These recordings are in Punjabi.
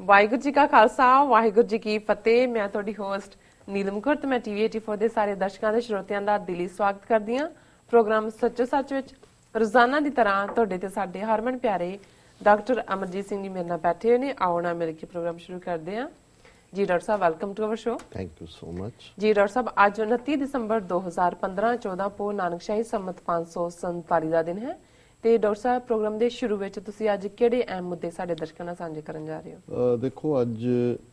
ਵਾਹਿਗੁਰੂ ਜੀ ਕਾ ਖਾਲਸਾ ਵਾਹਿਗੁਰੂ ਜੀ ਕੀ ਫਤਿਹ। ਮੈਂ ਤੁਹਾਡੀ ਹੋਸਟ ਨੀਲਮ ਕੌਰ ਤੇ ਮੈਂ ਟੀਵੀ 84 ਦੇ ਸਾਰੇ ਦਰਸ਼ਕਾਂ ਦੇ ਸਰੋਤਿਆਂ ਦਾ ਦਿਲੀ ਸਵਾਗਤ ਕਰਦੀ ਹਾਂ। ਪ੍ਰੋਗਰਾਮ ਸੱਚੋ ਸੱਚ ਵਿੱਚ ਰੋਜ਼ਾਨਾ ਦੀ ਤਰ੍ਹਾਂ ਤੁਹਾਡੇ ਤੇ ਸਾਡੇ ਹਰਮਨ ਪਿਆਰੇ ਡਾਕਟਰ ਅਮਰਜੀਤ ਸਿੰਘ ਜੀ ਮੇਰੇ ਨਾਲ ਬੈਠੇ ਹੋਏ ਨੇ। ਆਓ ਨਾ ਮਿਲ ਕੇ ਪ੍ਰੋਗਰਾਮ ਸ਼ੁਰੂ ਕਰਦੇ ਹਾਂ। ਜੀ doctor Sahib welcome to our show thank you so much ਜੀ ਡਾਕਟਰ ਸਾਹਿਬ ਅੱਜ 29 ਦਸੰਬਰ 2015 14 ਪੋ ਨਾਨਕਸ਼ਾਹੀ ਸੰਮਤ 547 ਦਾ ਦਿਨ ਹੈ। ਤੇ ਡਾਕਟਰ ਸਾਹਿਬ ਪ੍ਰੋਗਰਾਮ ਦੇ ਸ਼ੁਰੂ ਵਿੱਚ ਤੁਸੀਂ ਅੱਜ ਕਿਹੜੇ ਅਹਿਮ ਮੁੱਦੇ ਸਾਡੇ ਦਰਸ਼ਕਾਂ ਨਾਲ ਸਾਂਝੇ ਕਰਨ ਜਾ ਰਹੇ ਹੋ? ਦੇਖੋ ਅੱਜ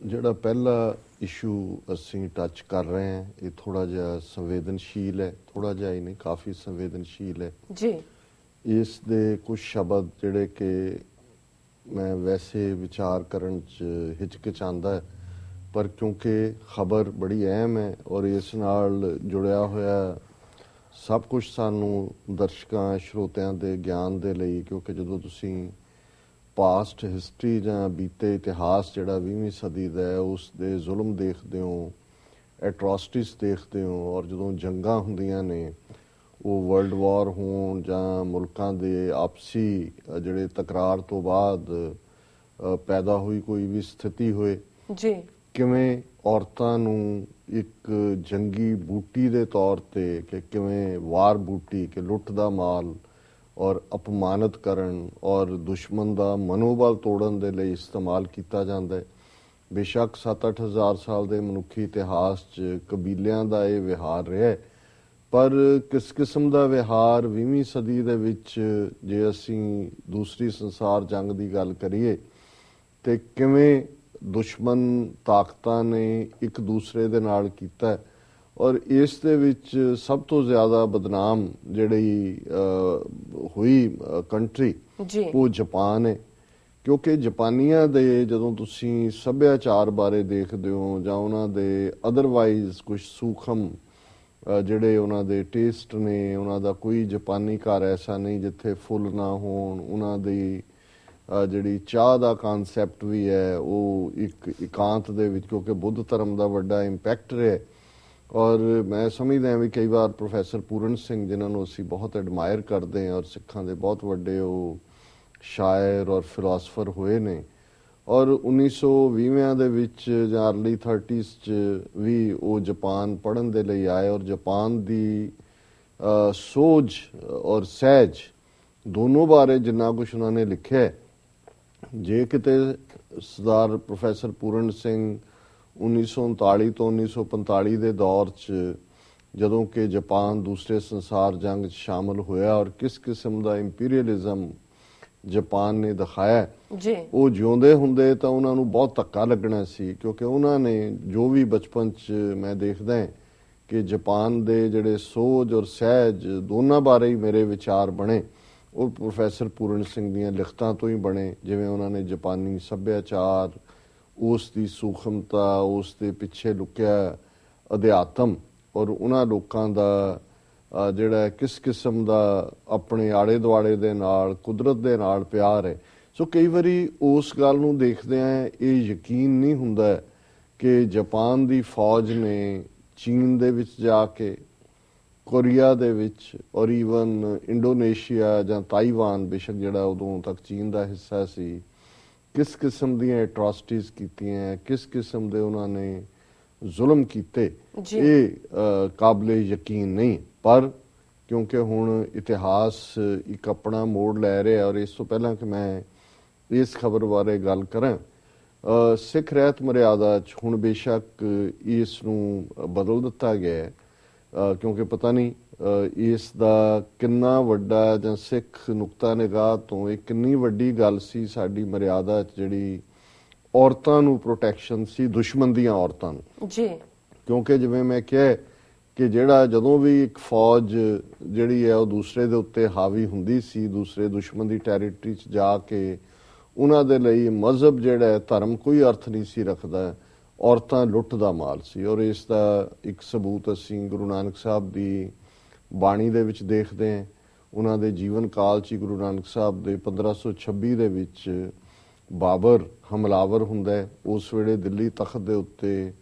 ਜਿਹੜਾ ਪਹਿਲਾ ਇਸ਼ੂ ਅਸੀਂ ਟੱਚ ਕਰ ਰਹੇ ਹਾਂ ਇਹ ਥੋੜਾ ਜਿਹਾ ਸੰਵੇਦਨਸ਼ੀਲ ਹੈ ਥੋੜਾ ਜਿਹਾ ਹੀ ਨਹੀਂ ਕਾਫੀ ਸੰਵੇਦਨਸ਼ੀਲ ਹੈ। ਜੀ। ਇਸ ਦੇ ਕੁਝ ਸ਼ਬਦ ਜਿਹੜੇ ਕਿ ਮੈਂ ਵੈਸੇ ਵਿਚਾਰ ਕਰਨ ਚ ਹਿਚਕਿਚਾਉਂਦਾ ਹੈ ਪਰ ਕਿਉਂਕਿ ਖਬਰ ਬੜੀ ਅਹਿਮ ਹੈ ਔਰ ਇਸ ਨਾਲ ਜੁੜਿਆ ਹੋਇਆ ਸਭ ਕੁਝ ਸਾਨੂੰ ਦਰਸ਼ਕਾਂ, ਸਰੋਤਿਆਂ ਦੇ ਗਿਆਨ ਦੇ ਲਈ, ਕਿਉਂਕਿ ਜਦੋਂ ਤੁਸੀਂ ਪਾਸਟ ਹਿਸਟਰੀ ਜਾਂ ਬੀਤੇ ਇਤਿਹਾਸ ਜਿਹੜਾ 20ਵੀਂ ਸਦੀ ਦਾ ਹੈ, ਉਸ ਦੇ ਜ਼ੁਲਮ ਦੇਖਦੇ ਹੋ ਐਟਰੋਸਿਟੀਜ਼ ਦੇਖਦੇ ਹੋ, ਔਰ ਜਦੋਂ ਜੰਗਾਂ ਹੁੰਦੀਆਂ ਨੇ, ਉਹ ਵਰਲਡ ਵਾਰ ਹੋਣ ਜਾਂ ਮੁਲਕਾਂ ਦੇ ਆਪਸੀ ਜਿਹੜੇ ਤਕਰਾਰ ਤੋਂ ਬਾਅਦ ਪੈਦਾ ਹੋਈ ਕੋਈ ਵੀ ਸਥਿਤੀ ਹੋਏ, ਜੀ। ਕਿਵੇਂ ਔਰਤਾਂ ਨੂੰ ਇੱਕ ਜੰਗੀ ਬੂਟੀ ਦੇ ਤੌਰ ਤੇ ਕਿ ਕਿਵੇਂ ਵਾਰ ਬੂਟੀ, ਕਿ ਲੁੱਟ ਦਾ ਮਾਲ ਔਰ ਅਪਮਾਨਿਤ ਕਰਨ ਔਰ ਦੁਸ਼ਮਣ ਦਾ ਮਨੋਬਲ ਤੋੜਨ ਦੇ ਲਈ ਇਸਤੇਮਾਲ ਕੀਤਾ ਜਾਂਦਾ ਹੈ। ਬੇਸ਼ੱਕ 7-8000 ਸਾਲ ਦੇ ਮਨੁੱਖੀ ਇਤਿਹਾਸ 'ਚ ਕਬੀਲਿਆਂ ਦਾ ਇਹ ਵਿਹਾਰ ਰਿਹਾ ਹੈ। ਪਰ ਕਿਸ ਕਿਸਮ ਦਾ ਵਿਹਾਰ 20ਵੀਂ ਸਦੀ ਦੇ ਵਿੱਚ ਜੇ ਅਸੀਂ ਦੂਸਰੀ ਸੰਸਾਰ ਜੰਗ ਦੀ ਗੱਲ ਕਰੀਏ, ਤੇ ਕਿਵੇਂ ਦੁਸ਼ਮਣ ਤਾਕਤਾਂ ਨੇ ਇੱਕ ਦੂਸਰੇ ਦੇ ਨਾਲ ਕੀਤਾ ਔਰ ਇਸ ਦੇ ਵਿੱਚ ਸਭ ਤੋਂ ਜ਼ਿਆਦਾ ਬਦਨਾਮ ਜਿਹੜੀ ਹੋਈ ਕੰਟਰੀ ਉਹ ਜਾਪਾਨ ਹੈ। ਕਿਉਂਕਿ ਜਾਪਾਨੀਆਂ ਦੇ ਜਦੋਂ ਤੁਸੀਂ ਸੱਭਿਆਚਾਰ ਬਾਰੇ ਦੇਖਦੇ ਹੋ ਜਾਂ ਉਹਨਾਂ ਦੇ ਅਦਰਵਾਈਜ਼ ਕੁਝ ਸੂਖਮ ਜਿਹੜੇ ਉਹਨਾਂ ਦੇ ਟੇਸਟ ਨੇ ਉਹਨਾਂ ਦਾ ਕੋਈ ਜਾਪਾਨੀ ਘਰ ਐਸਾ ਨਹੀਂ ਜਿੱਥੇ ਫੁੱਲ ਨਾ ਹੋਣ ਉਹਨਾਂ ਦੀ ਜਿਹੜੀ ਚਾਹ ਦਾ ਕਨਸੈਪਟ ਵੀ ਹੈ, ਉਹ ਇੱਕ ਇਕਾਂਤ ਦੇ ਵਿੱਚ, ਕਿਉਂਕਿ ਬੁੱਧ ਧਰਮ ਦਾ ਵੱਡਾ ਇੰਪੈਕਟ ਰਿਹਾ ਔਰ ਮੈਂ ਸਮਝਦਾ ਹਾਂ ਵੀ ਕਈ ਵਾਰ ਪ੍ਰੋਫੈਸਰ ਪੂਰਨ ਸਿੰਘ, ਜਿਨ੍ਹਾਂ ਨੂੰ ਅਸੀਂ ਬਹੁਤ ਐਡਮਾਇਰ ਕਰਦੇ ਹਾਂ ਔਰ ਸਿੱਖਾਂ ਦੇ ਬਹੁਤ ਵੱਡੇ ਉਹ ਸ਼ਾਇਰ ਔਰ ਫਿਲਾਸਫਰ ਹੋਏ ਨੇ। ਔਰ 1920ਵਿਆਂ ਦੇ ਵਿੱਚ ਜਾਂ ਅਰਲੀ 30s ਚ ਵੀ ਉਹ ਜਾਪਾਨ ਪੜਨ ਦੇ ਲਈ ਆਏ ਔਰ ਜਾਪਾਨ ਦੀ ਸੋਚ ਔਰ ਸਹਿਜ ਦੋਨੋਂ ਬਾਰੇ ਜਿੰਨਾ ਕੁਝ ਉਹਨਾਂ ਨੇ ਲਿਖਿਆ ਜੇ ਕਿਤੇ ਸਰਦਾਰ ਪ੍ਰੋਫੈਸਰ ਪੂਰਨ ਸਿੰਘ 1939 ਤੋਂ 1945 ਦੇ ਦੌਰ 'ਚ ਜਦੋਂ ਕਿ ਜਾਪਾਨ ਦੂਸਰੇ ਸੰਸਾਰ ਜੰਗ 'ਚ ਸ਼ਾਮਲ ਹੋਇਆ ਔਰ ਕਿਸ ਕਿਸਮ ਦਾ ਇੰਪੀਰੀਅਲਿਜ਼ਮ ਜਾਪਾਨ ਨੇ ਦਿਖਾਇਆ ਜੀ। ਉਹ ਜਿਉਂਦੇ ਹੁੰਦੇ ਤਾਂ ਉਹਨਾਂ ਨੂੰ ਬਹੁਤ ਧੱਕਾ ਲੱਗਣਾ ਸੀ ਕਿਉਂਕਿ ਉਹਨਾਂ ਨੇ ਜੋ ਵੀ ਬਚਪਨ 'ਚ ਮੈਂ ਦੇਖਦਾ ਹਾਂ ਕਿ ਜਾਪਾਨ ਦੇ ਜਿਹੜੇ ਸੋਚ ਔਰ ਸਹਿਜ ਦੋਨਾਂ ਬਾਰੇ ਹੀ ਮੇਰੇ ਵਿਚਾਰ ਬਣੇ। ਉਹ ਪ੍ਰੋਫੈਸਰ ਪੂਰਨ ਸਿੰਘ ਦੀਆਂ ਲਿਖਤਾਂ ਤੋਂ ਹੀ ਬਣੇ, ਜਿਵੇਂ ਉਹਨਾਂ ਨੇ ਜਾਪਾਨੀ ਸੱਭਿਆਚਾਰ, ਉਸ ਦੀ ਸੂਖਮਤਾ, ਉਸ ਦੇ ਪਿੱਛੇ ਲੁਕਿਆ ਅਧਿਆਤਮ ਔਰ ਉਹਨਾਂ ਲੋਕਾਂ ਦਾ ਜਿਹੜਾ ਕਿਸ ਕਿਸਮ ਦਾ ਆਪਣੇ ਆੜੇ ਦੁਆੜੇ ਦੇ ਨਾਲ, ਕੁਦਰਤ ਦੇ ਨਾਲ ਪਿਆਰ ਹੈ। ਸੋ ਕਈ ਵਾਰੀ ਉਸ ਗੱਲ ਨੂੰ ਦੇਖਦੇ ਆ ਇਹ ਯਕੀਨ ਨਹੀਂ ਹੁੰਦਾ ਕਿ ਜਾਪਾਨ ਦੀ ਫੌਜ ਨੇ ਚੀਨ ਦੇ ਵਿੱਚ ਜਾ ਕੇ ਕੋਰੀਆ ਦੇ ਵਿੱਚ ਔਰ ਇਵਨ ਇੰਡੋਨੇਸ਼ੀਆ ਜਾਂ ਤਾਈਵਾਨ ਬੇਸ਼ੱਕ ਜਿਹੜਾ ਉਦੋਂ ਤੱਕ ਚੀਨ ਦਾ ਹਿੱਸਾ ਸੀ ਕਿਸ ਕਿਸਮ ਦੀਆਂ ਐਟਰੋਸਿਟੀਜ਼ ਕੀਤੀਆਂ ਕਿਸ ਕਿਸਮ ਦੇ ਉਹਨਾਂ ਨੇ ਜ਼ੁਲਮ ਕੀਤੇ ਇਹ ਕਾਬਲੇ ਯਕੀਨ ਨਹੀਂ। ਪਰ ਕਿਉਂਕਿ ਹੁਣ ਇਤਿਹਾਸ ਇੱਕ ਆਪਣਾ ਮੋੜ ਲੈ ਰਿਹਾ ਔਰ ਇਸ ਤੋਂ ਪਹਿਲਾਂ ਕਿ ਮੈਂ ਇਸ ਖਬਰ ਬਾਰੇ ਗੱਲ ਕਰਾਂ ਸਿੱਖ ਰਹਿਤ ਮਰਿਆਦਾ ਚ ਹੁਣ ਬੇਸ਼ੱਕ ਇਸ ਨੂੰ ਬਦਲ ਦਿੱਤਾ ਗਿਆ ਹੈ। ਕਿਉਂਕਿ ਪਤਾ ਨਹੀਂ ਇਸ ਦਾ ਕਿੰਨਾ ਵੱਡਾ ਜਾਂ ਸਿੱਖ ਨੁਕਤਾ ਨਿਗਾਹ ਤੋਂ ਇਹ ਕਿੰਨੀ ਵੱਡੀ ਗੱਲ ਸੀ ਸਾਡੀ ਮਰਿਆਦਾ ਚ ਜਿਹੜੀ ਔਰਤਾਂ ਨੂੰ ਪ੍ਰੋਟੈਕਸ਼ਨ ਸੀ ਦੁਸ਼ਮਣ ਦੀਆਂ ਔਰਤਾਂ ਨੂੰ। ਜੀ। ਕਿਉਂਕਿ ਜਿਵੇਂ ਮੈਂ ਕਿਹਾ ਕਿ ਜਿਹੜਾ ਜਦੋਂ ਵੀ ਇੱਕ ਫੌਜ ਜਿਹੜੀ ਹੈ ਉਹ ਦੂਸਰੇ ਦੇ ਉੱਤੇ ਹਾਵੀ ਹੁੰਦੀ ਸੀ ਦੂਸਰੇ ਦੁਸ਼ਮਣ ਦੀ ਟੈਰੀਟਰੀ 'ਚ ਜਾ ਕੇ ਉਹਨਾਂ ਦੇ ਲਈ ਮਜ਼ਹਬ ਜਿਹੜਾ ਹੈ ਧਰਮ ਕੋਈ ਅਰਥ ਨਹੀਂ ਸੀ ਰੱਖਦਾ। ਔਰਤਾਂ ਲੁੱਟ ਦਾ ਮਾਲ ਸੀ ਔਰ ਇਸ ਦਾ ਇੱਕ ਸਬੂਤ ਅਸੀਂ ਗੁਰੂ ਨਾਨਕ ਸਾਹਿਬ ਦੀ ਬਾਣੀ ਦੇ ਵਿੱਚ ਦੇਖਦੇ ਹਾਂ। ਉਹਨਾਂ ਦੇ ਜੀਵਨ ਕਾਲ 'ਚ ਗੁਰੂ ਨਾਨਕ ਸਾਹਿਬ ਦੇ 1526 ਦੇ ਵਿੱਚ ਬਾਬਰ ਹਮਲਾਵਰ ਹੁੰਦਾ ਉਸ ਵੇਲੇ ਦਿੱਲੀ ਤਖਤ ਦੇ ਉੱਤੇ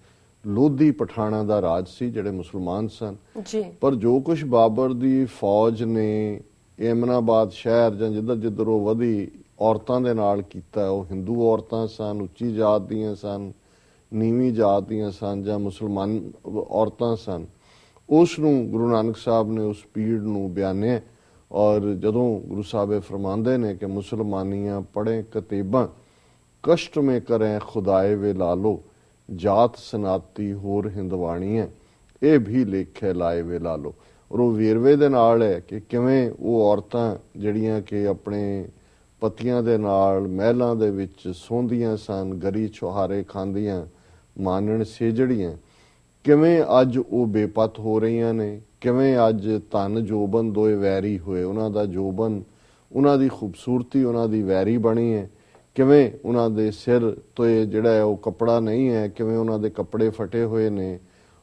ਲੋਧੀ ਪਠਾਣਾ ਦਾ ਰਾਜ ਸੀ ਜਿਹੜੇ ਮੁਸਲਮਾਨ ਸਨ। ਜੀ। ਪਰ ਜੋ ਕੁਝ ਬਾਬਰ ਦੀ ਫੌਜ ਨੇ ਏਮਨਾਬਾਦ ਸ਼ਹਿਰ ਜਾਂ ਜਿੱਧਰ ਜਿੱਧਰ ਉਹ ਵਧੀ ਔਰਤਾਂ ਦੇ ਨਾਲ ਕੀਤਾ। ਉਹ ਹਿੰਦੂ ਔਰਤਾਂ ਸਨ ਉੱਚੀ ਜਾਤ ਦੀਆਂ ਸਨ। ਨੀਵੀਂ ਜਾਤ ਦੀਆਂ ਸਨ ਜਾਂ ਮੁਸਲਮਾਨ ਔਰਤਾਂ ਸਨ। ਉਸ ਨੂੰ ਗੁਰੂ ਨਾਨਕ ਸਾਹਿਬ ਨੇ ਉਸ ਪੀੜ ਨੂੰ ਬਿਆਨਿਆ ਔਰ ਜਦੋਂ ਗੁਰੂ ਸਾਹਿਬ ਇਹ ਫਰਮਾਉਂਦੇ ਨੇ ਕਿ ਮੁਸਲਮਾਨੀਆਂ ਪੜ੍ਹੇ ਕਤੀਬਾਂ, ਕਸ਼ਟ ਮੇ ਕਰੇ ਖੁਦਾਏ ਵੇ ਲਾਲੋ, ਜਾਤ ਸਨਾਤੀ ਹੋਰ ਹਿੰਦਵਾਣੀਆਂ ਇਹ ਵੀ ਲੇਖੇ ਲਾਏ ਵੇ ਲਾਲੋ। ਔਰ ਉਹ ਵੇਰਵੇ ਦੇ ਨਾਲ ਹੈ ਕਿ ਕਿਵੇਂ ਉਹ ਔਰਤਾਂ ਜਿਹੜੀਆਂ ਕਿ ਆਪਣੇ ਪਤੀਆਂ ਦੇ ਨਾਲ, ਮਹਿਲਾਂ ਦੇ ਵਿੱਚ ਸੌਂਦੀਆਂ ਸਨ, ਗਰੀ ਛੁਹਾਰੇ ਖਾਂਦੀਆਂ ਮਾਨਣ ਸੇਜੜੀਆਂ। ਕਿਵੇਂ ਅੱਜ ਉਹ ਬੇਪਤ ਹੋ ਰਹੀਆਂ ਨੇ? ਕਿਵੇਂ ਅੱਜ ਧਨ ਜੋਬਨ ਦੋਏ ਵੈਰੀ ਹੋਏ? ਉਹਨਾਂ ਦਾ ਜੋਬਨ, ਉਹਨਾਂ ਦੀ ਖੂਬਸੂਰਤੀ, ਉਹਨਾਂ ਦੀ ਵੈਰੀ ਬਣੀ ਹੈ। ਕਿਵੇਂ ਉਹਨਾਂ ਦੇ ਸਿਰ ਤੋਂ ਇਹ ਜਿਹੜਾ ਹੈ ਉਹ ਕੱਪੜਾ ਨਹੀਂ ਹੈ? ਕਿਵੇਂ ਉਹਨਾਂ ਦੇ ਕੱਪੜੇ ਫਟੇ ਹੋਏ ਨੇ?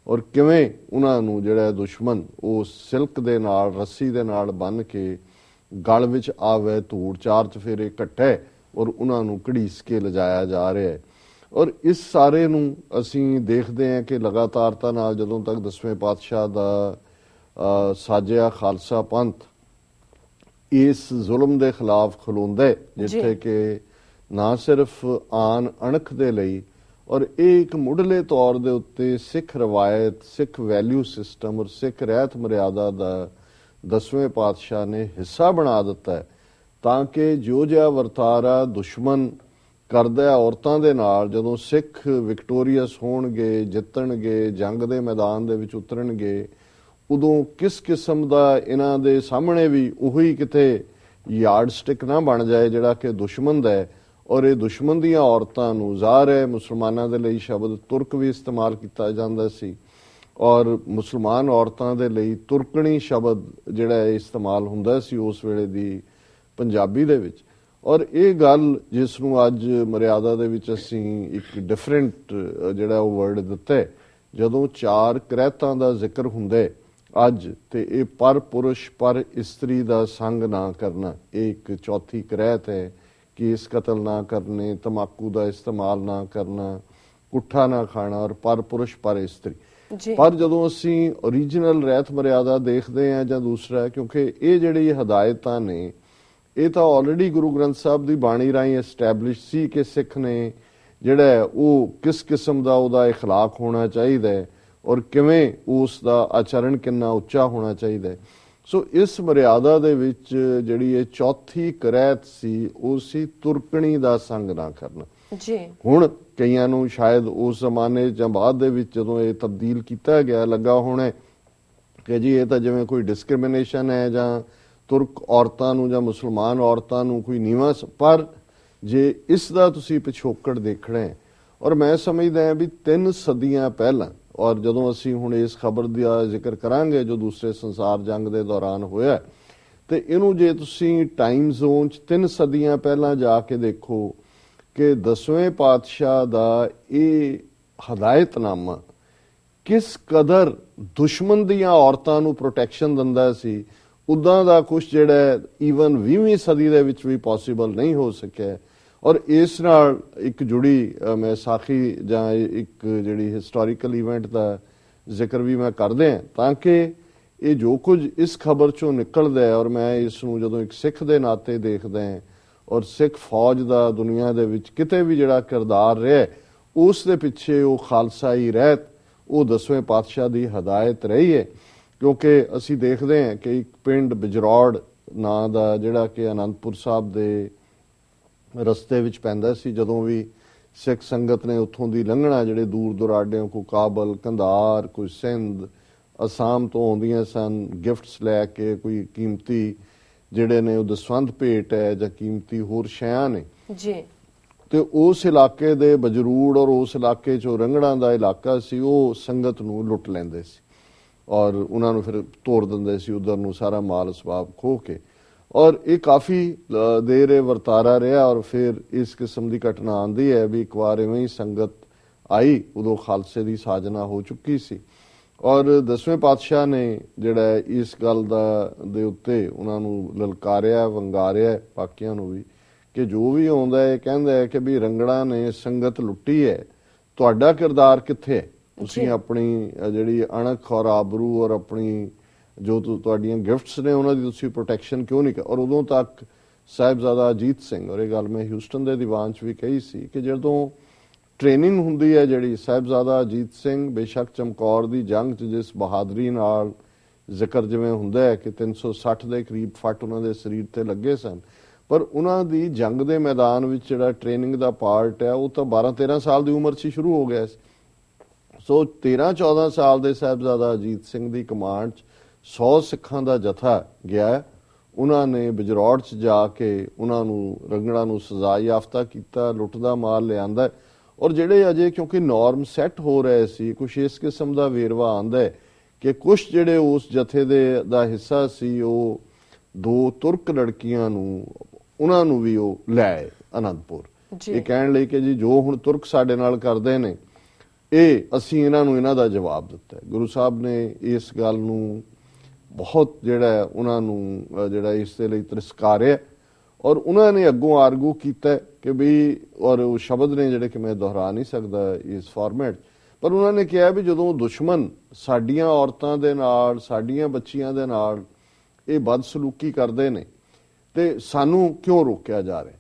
ਔਰ ਕਿਵੇਂ ਉਹਨਾਂ ਨੂੰ ਜਿਹੜਾ ਦੁਸ਼ਮਣ ਉਹ ਸਿਲਕ ਦੇ ਨਾਲ, ਰੱਸੀ ਦੇ ਨਾਲ ਬੰਨ ਕੇ ਗਲ ਵਿੱਚ ਆਵੇ, ਧੂੜ ਚਾਰ ਚਫੇਰੇ ਕੱਟੇ ਔਰ ਉਹਨਾਂ ਨੂੰ ਘੜੀਸ ਕੇ ਲਿਜਾਇਆ ਜਾ ਰਿਹਾ ਹੈ। ਔਰ ਇਸ ਸਾਰੇ ਨੂੰ ਅਸੀਂ ਦੇਖਦੇ ਹਾਂ ਕਿ ਲਗਾਤਾਰਤਾ ਨਾਲ ਜਦੋਂ ਤੱਕ ਦਸਵੇਂ ਪਾਤਸ਼ਾਹ ਦਾ ਸਾਜਿਆ ਖਾਲਸਾ ਪੰਥ ਇਸ ਜ਼ੁਲਮ ਦੇ ਖਿਲਾਫ ਖਲੋਂਦਾ ਜਿੱਥੇ ਕਿ ਨਾ ਸਿਰਫ ਆਨ ਅਣਖ ਦੇ ਲਈ ਔਰ ਇਹ ਇੱਕ ਮੁੱਢਲੇ ਤੌਰ ਦੇ ਉੱਤੇ ਸਿੱਖ ਰਵਾਇਤ ਸਿੱਖ ਵੈਲਿਊ ਸਿਸਟਮ ਔਰ ਸਿੱਖ ਰਹਿਤ ਮਰਿਆਦਾ ਦਾ ਦਸਵੇਂ ਪਾਤਸ਼ਾਹ ਨੇ ਹਿੱਸਾ ਬਣਾ ਦਿੱਤਾ ਤਾਂ ਕਿ ਜੋ ਜਿਹਾ ਵਰਤਾਰਾ ਦੁਸ਼ਮਣ ਕਰਦਾ ਹੈ ਔਰਤਾਂ ਦੇ ਨਾਲ, ਜਦੋਂ ਸਿੱਖ ਵਿਕਟੋਰੀਅਸ ਹੋਣਗੇ, ਜਿੱਤਣਗੇ, ਜੰਗ ਦੇ ਮੈਦਾਨ ਦੇ ਵਿੱਚ ਉਤਰਨਗੇ, ਉਦੋਂ ਕਿਸ ਕਿਸਮ ਦਾ ਇਹਨਾਂ ਦੇ ਸਾਹਮਣੇ ਵੀ ਉਹੀ ਕਿਤੇ ਯਾਰਡ ਸਟਿਕ ਨਾ ਬਣ ਜਾਏ ਜਿਹੜਾ ਕਿ ਦੁਸ਼ਮਣ ਦਾ ਹੈ। ਔਰ ਇਹ ਦੁਸ਼ਮਣ ਦੀਆਂ ਔਰਤਾਂ ਨੂੰ ਜ਼ਾਹਰ ਹੈ ਮੁਸਲਮਾਨਾਂ ਦੇ ਲਈ ਸ਼ਬਦ ਤੁਰਕ ਵੀ ਇਸਤੇਮਾਲ ਕੀਤਾ ਜਾਂਦਾ ਸੀ। ਔਰ ਮੁਸਲਮਾਨ ਔਰਤਾਂ ਦੇ ਲਈ ਤੁਰਕਣੀ ਸ਼ਬਦ ਜਿਹੜਾ ਹੈ ਇਸਤੇਮਾਲ ਹੁੰਦਾ ਸੀ ਉਸ ਵੇਲੇ ਦੀ ਪੰਜਾਬੀ ਦੇ ਵਿੱਚ। ਔਰ ਇਹ ਗੱਲ ਜਿਸ ਨੂੰ ਅੱਜ ਮਰਿਆਦਾ ਦੇ ਵਿੱਚ ਅਸੀਂ ਇੱਕ ਡਿਫਰੈਂਟ ਜਿਹੜਾ ਉਹ ਵਰਡ ਦਿੱਤਾ ਜਦੋਂ ਚਾਰ ਕਰਹਿਤਾਂ ਦਾ ਜ਼ਿਕਰ ਹੁੰਦਾ ਅੱਜ ਤੇ ਇਹ ਪਰ ਪੁਰਸ਼ ਪਰ ਇਸਤਰੀ ਦਾ ਸੰਗ ਨਾ ਕਰਨਾ ਇਹ ਇੱਕ ਚੌਥੀ ਕਰਹਿਤ ਹੈ ਕਿ ਇਸ ਕਤਲ ਨਾ ਕਰਨੇ ਤਮਾਕੂ ਦਾ ਇਸਤੇਮਾਲ ਨਾ ਕਰਨਾ ਕੁੱਠਾ ਨਾ ਖਾਣਾ ਔਰ ਪਰ ਪੁਰਸ਼ ਪਰ ਇਸਤਰੀ। ਪਰ ਜਦੋਂ ਅਸੀਂ origignal ਰਹਿਤ ਮਰਿਆਦਾ ਦੇਖਦੇ ਹਾਂ ਜਾਂ ਦੂਸਰਾ ਕਿਉਂਕਿ ਇਹ ਜਿਹੜੀ ਹਦਾਇਤਾਂ ਨੇ ਇਹ ਤਾਂ ਆਲਰੇਡੀ ਗੁਰੂ ਗ੍ਰੰਥ ਸਾਹਿਬ ਦੀ ਬਾਣੀ ਰਾਹੀਂ ਐਸਟੈਬਲਿਸ਼ ਸੀ ਕਿ ਸਿੱਖ ਨੇ ਜਿਹੜਾ ਹੈ ਉਹ ਕਿਸ ਕਿਸਮ ਦਾ ਉਹਦਾ اخلاق ਹੋਣਾ ਚਾਹੀਦਾ ਹੈ ਔਰ ਕਿਵੇਂ ਉਸ ਦਾ ਆਚਰਣ ਕਿੰਨਾ ਉੱਚਾ ਹੋਣਾ ਚਾਹੀਦਾ ਹੈ ਸੋ ਇਸ ਮਰਿਆਦਾ ਦੇ ਵਿੱਚ ਜਿਹੜੀ ਇਹ ਚੌਥੀ ਕਰੈਤ ਸੀ ਉਹ ਸੀ ਤੁਰਕਣੀ ਦਾ ਸੰਗ ਨਾ ਕਰਨਾ ਜੀ ਹੁਣ ਕਈਆਂ ਨੂੰ ਸ਼ਾਇਦ ਉਸ ਜ਼ਮਾਨੇ ਜਾਂ ਬਾਅਦ ਦੇ ਵਿੱਚ ਜਦੋਂ ਇਹ ਤਬਦੀਲ ਕੀਤਾ ਗਿਆ ਲੱਗਾ ਹੋਣਾ ਕਿ ਜੀ ਇਹ ਤਾਂ ਜਿਵੇਂ ਕੋਈ ਡਿਸਕ੍ਰਿਮੀਨੇਸ਼ਨ ਹੈ ਜਾਂ ਤੁਰਕ ਔਰਤਾਂ ਨੂੰ ਜਾਂ ਮੁਸਲਮਾਨ ਔਰਤਾਂ ਨੂੰ ਕੋਈ ਨੀਵਾਂ ਪਰ ਜੇ ਇਸ ਦਾ ਤੁਸੀਂ ਪਿਛੋਕੜ ਦੇਖਣਾ ਹੈ, ਔਰ ਮੈਂ ਸਮਝਦਾ ਹਾਂ ਵੀ ਤਿੰਨ ਸਦੀਆਂ ਪਹਿਲਾਂ, ਔਰ ਜਦੋਂ ਅਸੀਂ ਹੁਣ ਇਸ ਖਬਰ ਦਾ ਜ਼ਿਕਰ ਕਰਾਂਗੇ, ਜੋ ਦੂਸਰੇ ਸੰਸਾਰ ਜੰਗ ਦੇ ਦੌਰਾਨ ਹੋਇਆ ਤੇ ਇਹਨੂੰ ਜੇ ਤੁਸੀਂ ਟਾਈਮ ਜ਼ੋਨ 'ਚ ਤਿੰਨ ਸਦੀਆਂ ਪਹਿਲਾਂ ਜਾ ਕੇ ਦੇਖੋ ਕਿ ਦਸਵੇਂ ਪਾਤਸ਼ਾਹ ਦਾ ਇਹ ਹਦਾਇਤਨਾਮਾ ਕਿਸ ਕਦਰ ਦੁਸ਼ਮਣ ਦੀਆਂ ਔਰਤਾਂ ਨੂੰ ਪ੍ਰੋਟੈਕਸ਼ਨ ਦਿੰਦਾ ਸੀ ਉਦਾਂ ਦਾ ਕੁਝ ਜਿਹੜਾ ਈਵਨ 20ਵੀਂ ਸਦੀ ਦੇ ਵਿੱਚ ਵੀ ਪੋਸੀਬਲ ਨਹੀਂ ਹੋ ਸਕਿਆ। ਔਰ ਇਸ ਨਾਲ ਇੱਕ ਜੁੜੀ ਮੈਂ ਸਾਖੀ ਜਾਂ ਇੱਕ ਜਿਹੜੀ ਹਿਸਟੋਰੀਕਲ ਇਵੈਂਟ ਦਾ ਜ਼ਿਕਰ ਵੀ ਮੈਂ ਕਰਦੇ ਹਾਂ, ਤਾਂ ਕਿ ਇਹ ਜੋ ਕੁਝ ਇਸ ਖਬਰ ਚੋਂ ਨਿਕਲਦਾ ਹੈ, ਔਰ ਮੈਂ ਇਸ ਨੂੰ ਜਦੋਂ ਇੱਕ ਸਿੱਖ ਦੇ ਨਾਤੇ ਦੇਖਦਾ ਹਾਂ, ਔਰ ਸਿੱਖ ਫੌਜ ਦਾ ਦੁਨੀਆ ਦੇ ਵਿੱਚ ਕਿਤੇ ਵੀ ਜਿਹੜਾ ਕਿਰਦਾਰ ਰਿਹਾ ਉਸ ਦੇ ਪਿੱਛੇ ਉਹ ਖਾਲਸਾਈ ਰਹਿਤ, ਉਹ ਦਸਵੇਂ ਪਾਤਸ਼ਾਹ ਦੀ ਹਦਾਇਤ ਰਹੀ ਹੈ। ਕਿਉਂਕਿ ਅਸੀਂ ਦੇਖਦੇ ਹਾਂ ਕਿ ਇੱਕ ਪਿੰਡ ਬਿਜਰੌੜ ਨਾਂ ਦਾ ਜਿਹੜਾ ਕਿ ਅਨੰਦਪੁਰ ਸਾਹਿਬ ਦੇ ਰਸਤੇ ਵਿੱਚ ਪੈਂਦਾ ਸੀ ਜਦੋਂ ਵੀ ਸਿੱਖ ਸੰਗਤ ਨੇ ਉੱਥੋਂ ਦੀ ਲੰਘਣਾ ਜਿਹੜੇ ਦੂਰ ਦੁਰਾਡਿਆਂ ਕੋ ਕਾਬਲ ਕੰਧਾਰ ਕੋਈ ਸਿੰਧ ਅਸਾਮ ਤੋਂ ਆਉਂਦੀਆਂ ਸਨ ਗਿਫਟਸ ਲੈ ਕੇ ਕੋਈ ਕੀਮਤੀ ਜਿਹੜੇ ਨੇ ਉਹ ਦਸਵੰਧ ਭੇਟ ਹੈ ਜਾਂ ਕੀਮਤੀ ਹੋਰ ਸ਼ੈਆਂ ਨੇ। ਜੀ। ਤੇ ਉਸ ਇਲਾਕੇ ਦੇ ਬਜਰੂੜ ਔਰ ਉਸ ਇਲਾਕੇ ਚੋਂ ਰੰਗੜਾਂ ਦਾ ਇਲਾਕਾ ਸੀ ਉਹ ਸੰਗਤ ਨੂੰ ਲੁੱਟ ਲੈਂਦੇ ਸੀ। ਔਰ ਉਹਨਾਂ ਨੂੰ ਫਿਰ ਤੋੜ ਦਿੰਦੇ ਸੀ ਉਧਰ ਨੂੰ ਸਾਰਾ ਮਾਲ ਸਵਾਬ ਖੋ ਕੇ। ਔਰ ਇਹ ਕਾਫੀ ਦੇਰ ਇਹ ਵਰਤਾਰਾ ਰਿਹਾ ਔਰ ਫਿਰ ਇਸ ਕਿਸਮ ਦੀ ਘਟਨਾ ਆਂਦੀ ਹੈ ਵੀ ਇੱਕ ਵਾਰ ਇਵੇਂ ਹੀ ਸੰਗਤ ਆਈ, ਉਦੋਂ ਖਾਲਸੇ ਦੀ ਸਾਜਨਾ ਹੋ ਚੁੱਕੀ ਸੀ। ਔਰ ਦਸਵੇਂ ਪਾਤਸ਼ਾਹ ਨੇ ਜਿਹੜਾ ਇਸ ਗੱਲ ਦਾ, ਦੇ ਉੱਤੇ ਉਹਨਾਂ ਨੂੰ ਲਲਕਾਰਿਆ, ਵੰਗਾਰਿਆ ਬਾਕੀਆਂ ਨੂੰ ਵੀ ਕਿ ਜੋ ਵੀ ਆਉਂਦਾ ਹੈ ਕਹਿੰਦਾ ਹੈ ਕਿ ਵੀ ਰੰਗੜਾ ਨੇ ਸੰਗਤ ਲੁੱਟੀ ਹੈ। ਤੁਹਾਡਾ ਕਿਰਦਾਰ ਕਿੱਥੇ ਹੈ? ਤੁਸੀਂ ਆਪਣੀ ਜਿਹੜੀ ਅਣਖ ਔਰ ਆਬਰੂ ਔਰ ਆਪਣੀ ਜੋ ਤੁਹਾਡੀਆਂ ਗਿਫਟਸ ਨੇ ਉਹਨਾਂ ਦੀ ਤੁਸੀਂ ਪ੍ਰੋਟੈਕਸ਼ਨ ਕਿਉਂ ਨਹੀਂ ਕਰ ਔਰ ਉਦੋਂ ਤੱਕ ਸਾਹਿਬਜ਼ਾਦਾ ਅਜੀਤ ਸਿੰਘ, ਔਰ ਇਹ ਗੱਲ ਮੈਂ ਹਿਊਸਟਨ ਦੇ ਦੀਵਾਨ 'ਚ ਵੀ ਕਹੀ ਸੀ ਕਿ ਜਦੋਂ ਟ੍ਰੇਨਿੰਗ ਹੁੰਦੀ ਹੈ ਜਿਹੜੀ ਸਾਹਿਬਜ਼ਾਦਾ ਅਜੀਤ ਸਿੰਘ ਬੇਸ਼ੱਕ ਚਮਕੌਰ ਦੀ ਜੰਗ 'ਚ ਜਿਸ ਬਹਾਦਰੀ ਨਾਲ ਜ਼ਿਕਰ ਜਿਵੇਂ ਹੁੰਦਾ ਹੈ ਕਿ 360 ਦੇ ਕਰੀਬ ਫੱਟ ਉਹਨਾਂ ਦੇ ਸਰੀਰ ਤੇ ਲੱਗੇ ਸਨ, ਪਰ ਉਹਨਾਂ ਦੀ ਜੰਗ ਦੇ ਮੈਦਾਨ ਵਿੱਚ ਜਿਹੜਾ ਟ੍ਰੇਨਿੰਗ ਦਾ ਪਾਰਟ ਹੈ ਉਹ ਤਾਂ 12 13 ਸਾਲ ਦੀ ਉਮਰ 'ਚ ਹੀ ਸ਼ੁਰੂ ਹੋ ਗਿਆ ਸੀ। ਸੋ 13 14 ਸਾਲ ਦੇ ਸਾਹਿਬਜ਼ਾਦਾ ਅਜੀਤ ਸਿੰਘ ਦੀ ਕਮਾਂਡ 'ਚ 100 ਸਿੱਖਾਂ ਦਾ ਜਥਾ ਗਿਆ। ਉਹਨਾਂ ਨੇ ਬਜਰੌੜ 'ਚ ਜਾ ਕੇ ਉਹਨਾਂ ਨੂੰ ਰੰਗਣਾ ਨੂੰ ਸਜ਼ਾ ਯਾਫਤਾ ਕੀਤਾ ਲੁੱਟ ਦਾ ਮਾਲ ਲਿਆਂਦਾ। ਔਰ ਜਿਹੜੇ ਅਜੇ ਕਿਉਂਕਿ ਨਾਰਮ ਸੈੱਟ ਹੋ ਰਹੇ ਸੀ ਕੁਝ ਇਸ ਕਿਸਮ ਦਾ ਵੇਰਵਾ ਆਂਦਾ ਹੈ ਕਿ ਕੁਝ ਜਿਹੜੇ ਉਸ ਜਥੇ ਦੇ ਦਾ ਹਿੱਸਾ ਸੀ ਉਹ ਦੋ ਤੁਰਕ ਲੜਕੀਆਂ ਨੂੰ ਉਹਨਾਂ ਨੂੰ ਵੀ ਉਹ ਲੈ ਜੀ। ਇਹ ਕਹਿਣ ਲਈ ਕਿ ਜੀ ਜੋ ਹੁਣ ਤੁਰਕ ਸਾਡੇ ਨਾਲ ਕਰਦੇ ਨੇ ਇਹ ਅਸੀਂ ਇਹਨਾਂ ਨੂੰ ਇਹਨਾਂ ਦਾ ਜਵਾਬ ਦਿੱਤਾ ਗੁਰੂ ਸਾਹਿਬ ਨੇ ਇਸ ਗੱਲ ਨੂੰ ਬਹੁਤ ਜਿਹੜਾ ਉਹਨਾਂ ਨੂੰ ਜਿਹੜਾ ਇਸ ਦੇ ਲਈ ਤਿਰਸਕਾਰਿਆ ਔਰ ਉਹਨਾਂ ਨੇ ਅੱਗੋਂ ਆਰਗੂ ਕੀਤਾ ਕਿ ਵੀ ਔਰ ਉਹ ਸ਼ਬਦ ਨੇ ਜਿਹੜੇ ਕਿ ਮੈਂ ਦੁਹਰਾ ਨਹੀਂ ਸਕਦਾ ਇਸ ਫਾਰਮੈਟ ਪਰ ਉਹਨਾਂ ਨੇ ਕਿਹਾ ਵੀ ਜਦੋਂ ਦੁਸ਼ਮਣ ਸਾਡੀਆਂ ਔਰਤਾਂ ਦੇ ਨਾਲ, ਸਾਡੀਆਂ ਬੱਚੀਆਂ ਦੇ ਨਾਲ ਇਹ ਬਦਸਲੂਕੀ ਕਰਦੇ ਨੇ ਤੇ ਸਾਨੂੰ ਕਿਉਂ ਰੋਕਿਆ ਜਾ ਰਿਹਾ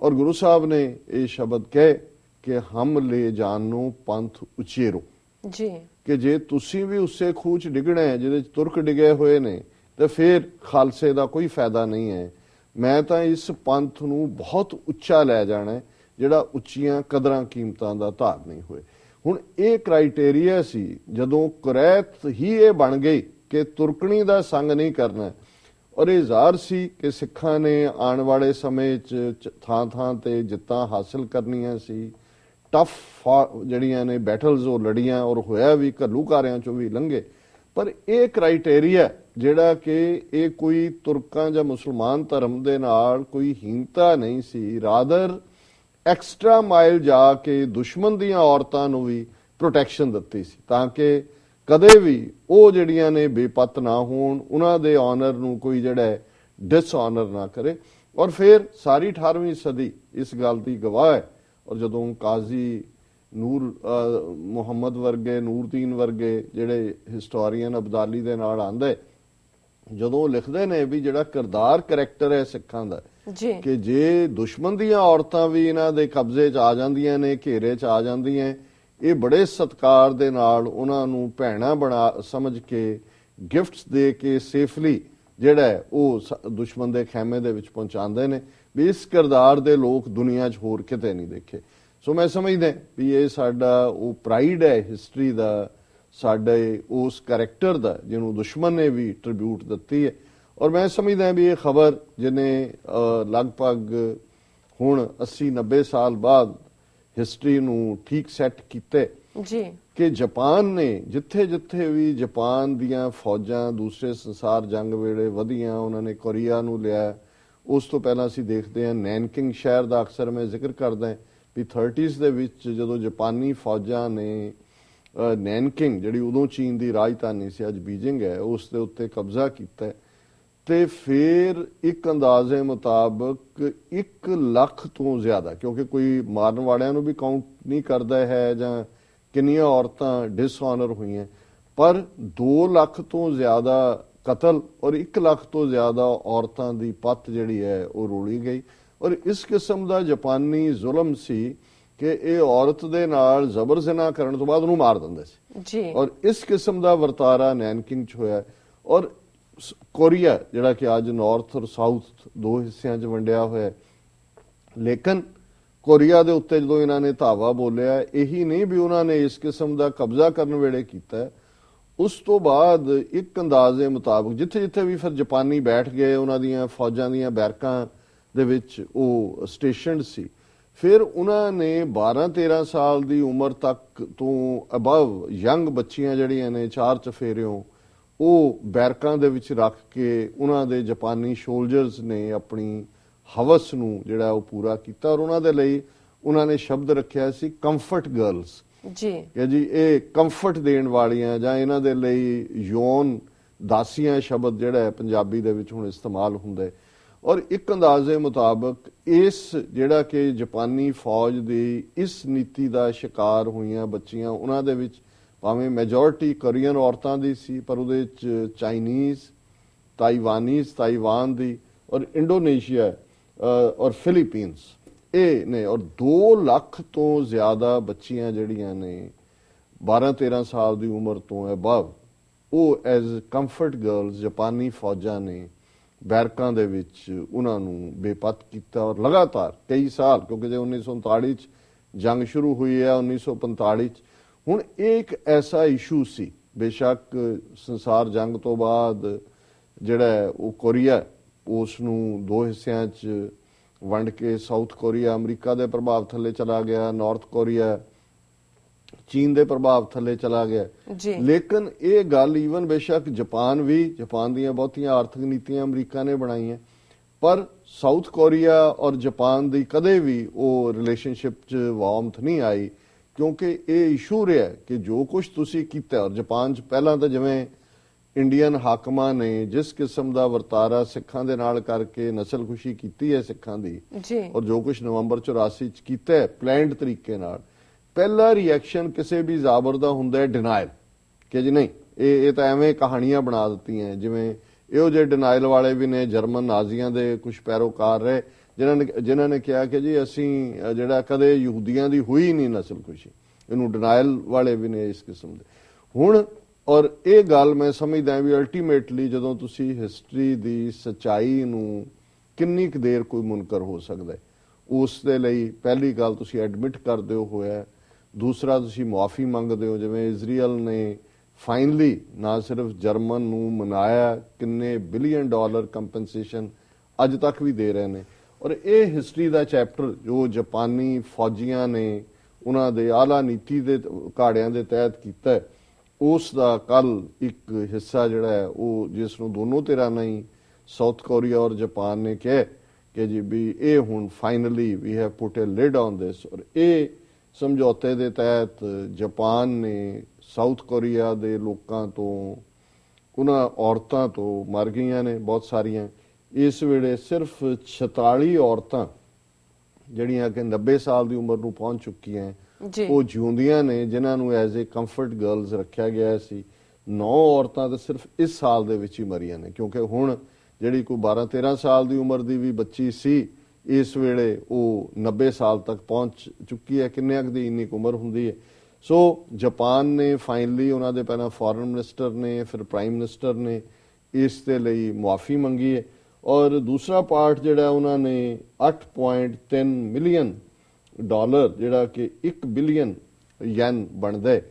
ਔਰ ਗੁਰੂ ਸਾਹਿਬ ਨੇ ਇਹ ਸ਼ਬਦ ਕਹੇ ਕਿ ਹਮ ਲੈ ਜਾਨੋ ਪੰਥ ਉਚੇਰੋ। ਜੀ। ਕਿ ਜੇ ਤੁਸੀਂ ਵੀ ਉਸੇ ਖੂਹ 'ਚ ਡਿੱਗਣਾ ਹੈ ਜਿਹਦੇ 'ਚ ਤੁਰਕ ਡਿਗੇ ਹੋਏ ਨੇ ਤੇ ਫਿਰ ਖਾਲਸੇ ਦਾ ਕੋਈ ਫਾਇਦਾ ਨਹੀਂ ਹੈ। ਮੈਂ ਤਾਂ ਇਸ ਪੰਥ ਨੂੰ ਬਹੁਤ ਉੱਚਾ ਲੈ ਜਾਣਾ ਜਿਹੜਾ ਉੱਚੀਆਂ ਕਦਰਾਂ ਕੀਮਤਾਂ ਦਾ ਧਾਰ ਨਹੀਂ ਹੋਏ। ਹੁਣ ਇਹ ਕ੍ਰਾਈਟੇਰੀਆ ਸੀ ਜਦੋਂ ਕੁਰੈਤ ਹੀ ਇਹ ਬਣ ਗਈ ਕਿ ਤੁਰਕਣੀ ਦਾ ਸੰਗ ਨਹੀਂ ਕਰਨਾ ਔਰ ਇਹ ਜ਼ਾਹਰ ਸੀ ਕਿ ਸਿੱਖਾਂ ਨੇ ਆਉਣ ਵਾਲੇ ਸਮੇਂ 'ਚ ਥਾਂ ਥਾਂ ਤੇ ਜਿੱਤਾਂ ਹਾਸਲ ਕਰਨੀਆਂ ਸੀ। ਟਫ ਜਿਹੜੀਆਂ ਨੇ ਬੈਟਲਸ ਉਹ ਲੜੀਆਂ ਔਰ ਹੋਇਆ ਵੀ ਘੱਲੂਕਾਰਿਆਂ ਚੋਂ ਵੀ ਲੰਘੇ। ਪਰ ਇਹ ਕ੍ਰਾਈਟੇਰੀਆ ਜਿਹੜਾ ਕਿ ਇਹ ਕੋਈ ਤੁਰਕਾਂ ਜਾਂ ਮੁਸਲਮਾਨ ਧਰਮ ਦੇ ਨਾਲ ਕੋਈ ਹੀਨਤਾ ਨਹੀਂ ਸੀ। ਰਾਦਰ ਐਕਸਟਰਾ ਮਾਈਲ ਜਾ ਕੇ ਦੁਸ਼ਮਣ ਦੀਆਂ ਔਰਤਾਂ ਨੂੰ ਵੀ ਪ੍ਰੋਟੈਕਸ਼ਨ ਦਿੱਤੀ ਸੀ ਤਾਂ ਕਿ ਕਦੇ ਵੀ ਉਹ ਜਿਹੜੀਆਂ ਨੇ ਬੇਪਤ ਨਾ ਹੋਣ, ਉਹਨਾਂ ਦੇ ਆਨਰ ਨੂੰ ਕੋਈ ਜਿਹੜਾ ਡਿਸਆਨਰ ਨਾ ਕਰੇ। ਔਰ ਫਿਰ ਸਾਰੀ 18ਵੀਂ ਸਦੀ ਇਸ ਗੱਲ ਦੀ ਗਵਾਹ ਹੈ ਔਰ ਜਦੋਂ ਕਾਜ਼ੀ ਨੂਰ ਮੁਹੰਮਦ ਵਰਗੇ ਨੂਰਦੀਨ ਵਰਗੇ ਜਿਹੜੇ ਹਿਸਟੋਰੀਅਨ ਅਬਦਾਲੀ ਦੇ ਨਾਲ ਆਂਦੇ ਜਦੋਂ ਲਿਖਦੇ ਨੇ ਵੀ ਜਿਹੜਾ ਕਿਰਦਾਰ ਕੈਰੈਕਟਰ ਹੈ ਸਿੱਖਾਂ ਦਾ ਜੀ। ਕਿ ਜੇ ਦੁਸ਼ਮਣ ਦੀਆਂ ਔਰਤਾਂ ਵੀ ਇਹਨਾਂ ਦੇ ਕਬਜ਼ੇ 'ਚ ਆ ਜਾਂਦੀਆਂ ਨੇ ਘੇਰੇ 'ਚ ਆ ਜਾਂਦੀਆਂ ਇਹ ਬੜੇ ਸਤਕਾਰ ਦੇ ਨਾਲ ਉਹਨਾਂ ਨੂੰ ਭੈਣਾ ਬਣਾ ਸਮਝ ਕੇ ਗਿਫਟਸ ਦੇ ਕੇ ਸੇਫਲੀ ਜਿਹੜਾ ਉਹ ਦੁਸ਼ਮਣ ਦੇ ਖੈਮੇ ਦੇ ਵਿੱਚ ਪਹੁੰਚਾਉਂਦੇ ਨੇ। ਵੀ ਇਸ ਕਿਰਦਾਰ ਦੇ ਲੋਕ ਦੁਨੀਆ 'ਚ ਹੋਰ ਕਿਤੇ ਨਹੀਂ ਦੇਖੇ। ਸੋ ਮੈਂ ਸਮਝਦਾ ਵੀ ਇਹ ਸਾਡਾ ਉਹ ਪ੍ਰਾਈਡ ਹੈ ਹਿਸਟਰੀ ਦਾ ਸਾਡੇ ਉਸ ਕੈਰੈਕਟਰ ਦਾ ਜਿਹਨੂੰ ਦੁਸ਼ਮਣ ਨੇ ਵੀ ਟ੍ਰਿਬਿਊਟ ਦਿੱਤੀ ਹੈ। ਔਰ ਮੈਂ ਸਮਝਦਾ ਵੀ ਇਹ ਖਬਰ ਜਿਹਨੇ ਲਗਭਗ ਹੁਣ 80 90 ਸਾਲ ਬਾਅਦ ਹਿਸਟਰੀ ਨੂੰ ਠੀਕ ਸੈੱਟ ਕੀਤੇ ਜੀ। ਕਿ ਜਾਪਾਨ ਨੇ ਜਿੱਥੇ ਜਿੱਥੇ ਵੀ ਜਾਪਾਨ ਦੀਆਂ ਫੌਜਾਂ ਦੂਸਰੇ ਸੰਸਾਰ ਜੰਗ ਵੇਲੇ ਵਧੀਆਂ ਉਹਨਾਂ ਨੇ ਕੋਰੀਆ ਨੂੰ ਲਿਆ ਉਸ ਤੋਂ ਪਹਿਲਾਂ ਅਸੀਂ ਦੇਖਦੇ ਹਾਂ, ਨੈਨਕਿੰਗ ਸ਼ਹਿਰ ਦਾ ਅਕਸਰ ਮੈਂ ਜ਼ਿਕਰ ਕਰਦਾ ਹਾਂ ਵੀ 30s ਦੇ ਵਿੱਚ ਜਦੋਂ ਜਾਪਾਨੀ ਫੌਜਾਂ ਨੇ ਨੈਨਕਿੰਗ ਜਿਹੜੀ ਉਦੋਂ ਚੀਨ ਦੀ ਰਾਜਧਾਨੀ ਸੀ, ਅੱਜ ਬੀਜਿੰਗ ਹੈ, ਉਸ ਦੇ ਉੱਤੇ ਕਬਜ਼ਾ ਕੀਤਾ ਹੈ। ਤੇ ਫਿਰ ਇੱਕ ਅੰਦਾਜ਼ੇ ਮੁਤਾਬਕ 1 ਲੱਖ ਤੋਂ ਜ਼ਿਆਦਾ, ਕਿਉਂਕਿ ਕੋਈ ਮਾਰਨ ਵਾਲਿਆਂ ਨੂੰ ਵੀ ਕਾਊਂਟ ਨਹੀਂ ਕਰਦਾ ਹੈ ਜਾਂ ਕਿੰਨੀਆਂ ਔਰਤਾਂ ਡਿਸਆਨਰ ਹੋਈਆਂ, ਪਰ 2 ਲੱਖ ਤੋਂ ਜ਼ਿਆਦਾ ਕਤਲ ਔਰ 1 ਲੱਖ ਤੋਂ ਜ਼ਿਆਦਾ ਔਰਤਾਂ ਦੀ ਪੱਤ ਜਿਹੜੀ ਹੈ ਉਹ ਰੋਲੀ ਗਈ ਔਰ ਇਸ ਕਿਸਮ ਦਾ ਜਾਪਾਨੀ ਜ਼ੁਲਮ ਸੀ ਕਿ ਇਹ ਔਰਤ ਦੇ ਨਾਲ ਜ਼ਬਰ ਜ਼ਨਾ ਕਰਨ ਤੋਂ ਬਾਅਦ ਉਹਨੂੰ ਮਾਰ ਦਿੰਦੇ ਸੀ ਜੀ ਔਰ ਇਸ ਕਿਸਮ ਦਾ ਵਰਤਾਰਾ ਨੈਨਕਿੰਗ ਚ ਹੋਇਆ। ਔਰ ਕੋਰੀਆ ਜਿਹੜਾ ਕਿ ਅੱਜ ਨਾਰਥ ਔਰ ਸਾਊਥ ਦੋ ਹਿੱਸਿਆਂ 'ਚ ਵੰਡਿਆ ਹੋਇਆ ਲੇਕਿਨ ਕੋਰੀਆ ਦੇ ਉੱਤੇ ਜਦੋਂ ਇਹਨਾਂ ਨੇ ਧਾਵਾ ਬੋਲਿਆ ਇਹੀ ਨਹੀਂ ਵੀ ਉਹਨਾਂ ਨੇ ਇਸ ਕਿਸਮ ਦਾ ਕਬਜ਼ਾ ਕਰਨ ਵੇਲੇ ਕੀਤਾ। ਉਸ ਤੋਂ ਬਾਅਦ ਇੱਕ ਅੰਦਾਜ਼ੇ ਮੁਤਾਬਕ ਜਿੱਥੇ ਜਿੱਥੇ ਵੀ ਫਿਰ ਜਾਪਾਨੀ ਬੈਠ ਗਏ, ਉਹਨਾਂ ਦੀਆਂ ਫੌਜਾਂ ਦੀਆਂ ਬੈਰਕਾਂ ਦੇ ਵਿੱਚ ਉਹ ਸਟੇਸ਼ਨਡ ਸੀ। ਫਿਰ ਉਹਨਾਂ ਨੇ 12 13 ਸਾਲ ਦੀ ਉਮਰ ਤੱਕ ਤੋਂ ਅਬਵ ਯੰਗ ਬੱਚੀਆਂ ਜਿਹੜੀਆਂ ਨੇ, ਚਾਰ ਚਫੇਰਿਓਂ, ਉਹ ਬੈਰਕਾਂ ਦੇ ਵਿੱਚ ਰੱਖ ਕੇ ਉਹਨਾਂ ਦੇ ਜਾਪਾਨੀ ਸੋਲਜਰਸ ਨੇ ਆਪਣੀ ਹਵਸ ਨੂੰ ਜਿਹੜਾ ਉਹ ਪੂਰਾ ਕੀਤਾ ਔਰ ਉਹਨਾਂ ਦੇ ਲਈ ਉਹਨਾਂ ਨੇ ਸ਼ਬਦ ਰੱਖਿਆ ਸੀ ਕੰਫਰਟ ਗਰਲਸ ਜੀ। ਕਿ ਜੀ, ਇਹ ਕੰਫਰਟ ਦੇਣ ਵਾਲੀਆਂ ਜਾਂ ਇਹਨਾਂ ਦੇ ਲਈ ਯੋਨ ਦਾਸੀਆਂ ਸ਼ਬਦ ਜਿਹੜਾ ਹੈ ਪੰਜਾਬੀ ਦੇ ਵਿੱਚ ਹੁਣ ਇਸਤੇਮਾਲ ਹੁੰਦਾ ਔਰ ਇੱਕ ਅੰਦਾਜ਼ੇ ਮੁਤਾਬਕ ਇਸ ਜਿਹੜਾ ਕਿ ਜਾਪਾਨੀ ਫੌਜ ਦੀ ਇਸ ਨੀਤੀ ਦਾ ਸ਼ਿਕਾਰ ਹੋਈਆਂ ਬੱਚੀਆਂ, ਉਹਨਾਂ ਦੇ ਵਿੱਚ ਭਾਵੇਂ ਮੈਜੋਰਿਟੀ ਕੋਰੀਅਨ ਔਰਤਾਂ ਦੀ ਸੀ, ਪਰ ਉਹਦੇ ਵਿੱਚ ਚਾਈਨੀਜ਼ ਤਾਈਵਾਨੀਜ਼ ਤਾਈਵਾਨ ਦੀ ਔਰ ਇੰਡੋਨੇਸ਼ੀਆ ਔਰ ਫਿਲੀਪੀਨਸ ਇਹ ਨੇ ਔਰ 2 ਲੱਖ ਤੋਂ ਜ਼ਿਆਦਾ ਬੱਚੀਆਂ ਜਿਹੜੀਆਂ ਨੇ 12 13 ਸਾਲ ਦੀ ਉਮਰ ਤੋਂ ਅਬਵ ਉਹ ਐਜ਼ ਕੰਫਰਟ ਗਰਲਸ ਜਾਪਾਨੀ ਫੌਜਾਂ ਨੇ ਬੈਰਕਾਂ ਦੇ ਵਿੱਚ ਉਹਨਾਂ ਨੂੰ ਬੇਪਤ ਕੀਤਾ ਔਰ ਲਗਾਤਾਰ ਕਈ ਸਾਲ, ਕਿਉਂਕਿ ਜੇ 1939 ਚ ਜੰਗ ਸ਼ੁਰੂ ਹੋਈ ਹੈ 1945 ਚ, ਹੁਣ ਇਹ ਇੱਕ ਐਸਾ ਇਸ਼ੂ ਸੀ, ਬੇਸ਼ੱਕ ਸੰਸਾਰ ਜੰਗ ਤੋਂ ਬਾਅਦ ਜਿਹੜਾ ਹੈ ਉਹ ਕੋਰੀਆ, ਉਸ ਨੂੰ ਦੋ ਹਿੱਸਿਆਂ 'ਚ ਵੰਡ ਕੇ ਸਾਊਥ ਕੋਰੀਆ ਅਮਰੀਕਾ ਦੇ ਪ੍ਰਭਾਵ ਥੱਲੇ ਚਲਾ ਗਿਆ ਨਾਰਥ ਕੋਰੀਆ ਚੀਨ ਦੇ ਪ੍ਰਭਾਵ ਥੱਲੇ ਚਲਾ ਗਿਆ। ਲੇਕਿਨ ਇਹ ਗੱਲ ਈਵਨ ਬੇਸ਼ੱਕ ਜਾਪਾਨ ਵੀ ਜਾਪਾਨ ਦੀਆਂ ਬਹੁਤੀਆਂ ਆਰਥਿਕ ਨੀਤੀਆਂ ਅਮਰੀਕਾ ਨੇ ਬਣਾਈਆਂ ਪਰ ਸਾਊਥ ਕੋਰੀਆ ਔਰ ਜਾਪਾਨ ਦੀ ਕਦੇ ਵੀ ਉਹ ਰਿਲੇਸ਼ਨਸ਼ਿਪ 'ਚ ਵਾਰਮਥ ਨਹੀਂ ਆਈ ਕਿਉਂਕਿ ਇਹ ਇਸ਼ੂ ਰਿਹਾ ਕਿ ਜੋ ਕੁਝ ਤੁਸੀਂ ਕੀਤਾ ਔਰ ਜਾਪਾਨ 'ਚ ਪਹਿਲਾਂ ਤਾਂ ਜਿਵੇਂ ਇੰਡੀਅਨ ਹਾਕਮਾਂ ਨੇ ਜਿਸ ਕਿਸਮ ਦਾ ਵਰਤਾਰਾ ਸਿੱਖਾਂ ਦੇ ਨਾਲ ਕਰਕੇ ਨਸਲਕੁਸ਼ੀ ਕੀਤੀ ਹੈ ਸਿੱਖਾਂ ਦੀ ਜੀ। ਔਰ ਜੋ ਕੁਝ ਨਵੰਬਰ 84 ਚ ਕੀਤਾ ਹੈ ਪਲੈਨਡ ਤਰੀਕੇ ਨਾਲ ਪਹਿਲਾ ਰਿਐਕਸ਼ਨ ਕਿਸੇ ਵੀ ਜ਼ਾਬਰ ਦਾ ਹੁੰਦਾ ਹੈ ਡਿਨਾਇਲ ਕਿ ਜੀ ਨਹੀਂ ਇਹ ਇਹ ਤਾਂ ਐਵੇਂ ਕਹਾਣੀਆਂ ਬਣਾ ਦਿੱਤੀਆਂ ਜਿਵੇਂ ਇਹੋ ਜਿਹੇ ਡਿਨਾਇਲ ਵਾਲੇ ਵੀ ਨੇ ਜਰਮਨ ਨਾਜ਼ੀਆਂ ਦੇ ਕੁਝ ਪੈਰੋਕਾਰ ਰਹੇ ਜਿਨ੍ਹਾਂ ਨੇ ਜਿਨ੍ਹਾਂ ਨੇ ਕਿਹਾ ਕਿ ਜੀ ਅਸੀਂ ਜਿਹੜਾ ਕਦੇ ਯਹੂਦੀਆਂ ਦੀ ਹੋਈ ਨਹੀਂ ਨਸਲ ਖੁਸ਼ੀ ਇਹਨੂੰ ਡਿਨਾਇਲ ਵਾਲੇ ਵੀ ਨੇ ਇਸ ਕਿਸਮ ਦੇ। ਹੁਣ ਔਰ ਇਹ ਗੱਲ ਮੈਂ ਸਮਝਦਾ ਵੀ ਅਲਟੀਮੇਟਲੀ ਜਦੋਂ ਤੁਸੀਂ ਹਿਸਟਰੀ ਦੀ ਸਚਾਈ ਨੂੰ ਕਿੰਨੀ ਕੁ ਦੇਰ ਕੋਈ ਮੁਨਕਰ ਹੋ ਸਕਦਾ ਉਸ ਦੇ ਲਈ ਪਹਿਲੀ ਗੱਲ ਤੁਸੀਂ ਐਡਮਿਟ ਕਰਦੇ ਹੋ ਹੋਇਆ ਦੂਸਰਾ ਤੁਸੀਂ ਮੁਆਫੀ ਮੰਗਦੇ ਹੋ ਜਿਵੇਂ ਇਜ਼ਰਾਈਲ ਨੇ ਫਾਈਨਲੀ ਨਾ ਸਿਰਫ ਜਰਮਨ ਨੂੰ ਮਨਾਇਆ ਕਿੰਨੇ ਬਿਲੀਅਨ ਡਾਲਰ ਕੰਪਨਸੇਸ਼ਨ ਅੱਜ ਤੱਕ ਵੀ ਦੇ ਰਹੇ ਨੇ। ਔਰ ਇਹ ਹਿਸਟਰੀ ਦਾ ਚੈਪਟਰ ਜੋ ਜਾਪਾਨੀ ਫੌਜੀਆਂ ਨੇ ਉਹਨਾਂ ਦੇ ਆਲਾ ਨੀਤੀ ਦੇ ਘਾੜਿਆਂ ਦੇ ਤਹਿਤ ਕੀਤਾ ਹੈ, ਉਸ ਦਾ ਕੱਲ ਇੱਕ ਹਿੱਸਾ ਜਿਹੜਾ ਹੈ, ਉਹ ਜਿਸ ਨੂੰ ਦੋਨੋਂ ਧਿਰਾਂ ਨਹੀਂ, ਸਾਊਥ ਕੋਰੀਆ ਔਰ ਜਾਪਾਨ ਨੇ ਕਿਹਾ ਕਿ ਜੀ ਵੀ ਇਹ ਹੁਣ finally we have put a lid on this ਔਰ ਇਹ ਸਮਝੌਤੇ ਦੇ ਤਹਿਤ ਜਾਪਾਨ ਨੇ ਸਾਊਥ ਕੋਰੀਆ ਦੇ ਲੋਕਾਂ ਤੋਂ, ਉਹਨਾਂ ਔਰਤਾਂ ਤੋਂ ਮਰ ਗਈਆਂ ਨੇ, ਬਹੁਤ ਸਾਰੀਆਂ। ਇਸ ਵੇਲੇ ਸਿਰਫ 46 ਔਰਤਾਂ ਜਿਹੜੀਆਂ ਕਿ 90 ਸਾਲ ਦੀ ਉਮਰ ਨੂੰ ਪਹੁੰਚ ਚੁੱਕੀਆਂ ਉਹ ਜਿਉਂਦੀਆਂ ਨੇ, ਜਿਨ੍ਹਾਂ ਨੂੰ ਐਜ਼ ਅ ਕੰਫਰਟ ਗਰਲਸ ਰੱਖਿਆ ਗਿਆ ਸੀ। ਨੌ ਔਰਤਾਂ ਤਾਂ ਸਿਰਫ ਇਸ ਸਾਲ ਦੇ ਵਿੱਚ ਹੀ ਮਰੀਆਂ ਨੇ, ਕਿਉਂਕਿ ਹੁਣ ਜਿਹੜੀ ਕੋਈ 12 13 ਸਾਲ ਦੀ ਉਮਰ ਦੀ ਵੀ ਬੱਚੀ ਸੀ, ਇਸ ਵੇਲੇ ਉਹ 90 ਸਾਲ ਤੱਕ ਪਹੁੰਚ ਚੁੱਕੀ ਹੈ। ਕਿੰਨੇ ਕੁ ਦੀ ਇੰਨੀ ਕੁ ਉਮਰ ਹੁੰਦੀ ਹੈ। ਸੋ ਜਾਪਾਨ ਨੇ ਫਾਈਨਲੀ ਉਹਨਾਂ ਦੇ ਪਹਿਲਾਂ ਫੋਰਨ ਮਿਨਿਸਟਰ ਨੇ, ਫਿਰ ਪ੍ਰਾਈਮ ਮਿਨਿਸਟਰ ਨੇ ਇਸ ਦੇ ਲਈ ਮੁਆਫੀ ਮੰਗੀ ਹੈ। ਔਰ ਦੂਸਰਾ ਪਾਰਟ ਜਿਹੜਾ ਉਹਨਾਂ ਨੇ 8.3 ਮਿਲੀਅਨ ਡਾਲਰ, ਜਿਹੜਾ ਕਿ 1 ਬਿਲੀਅਨ ਯੈਨ ਬਣਦਾ ਹੈ,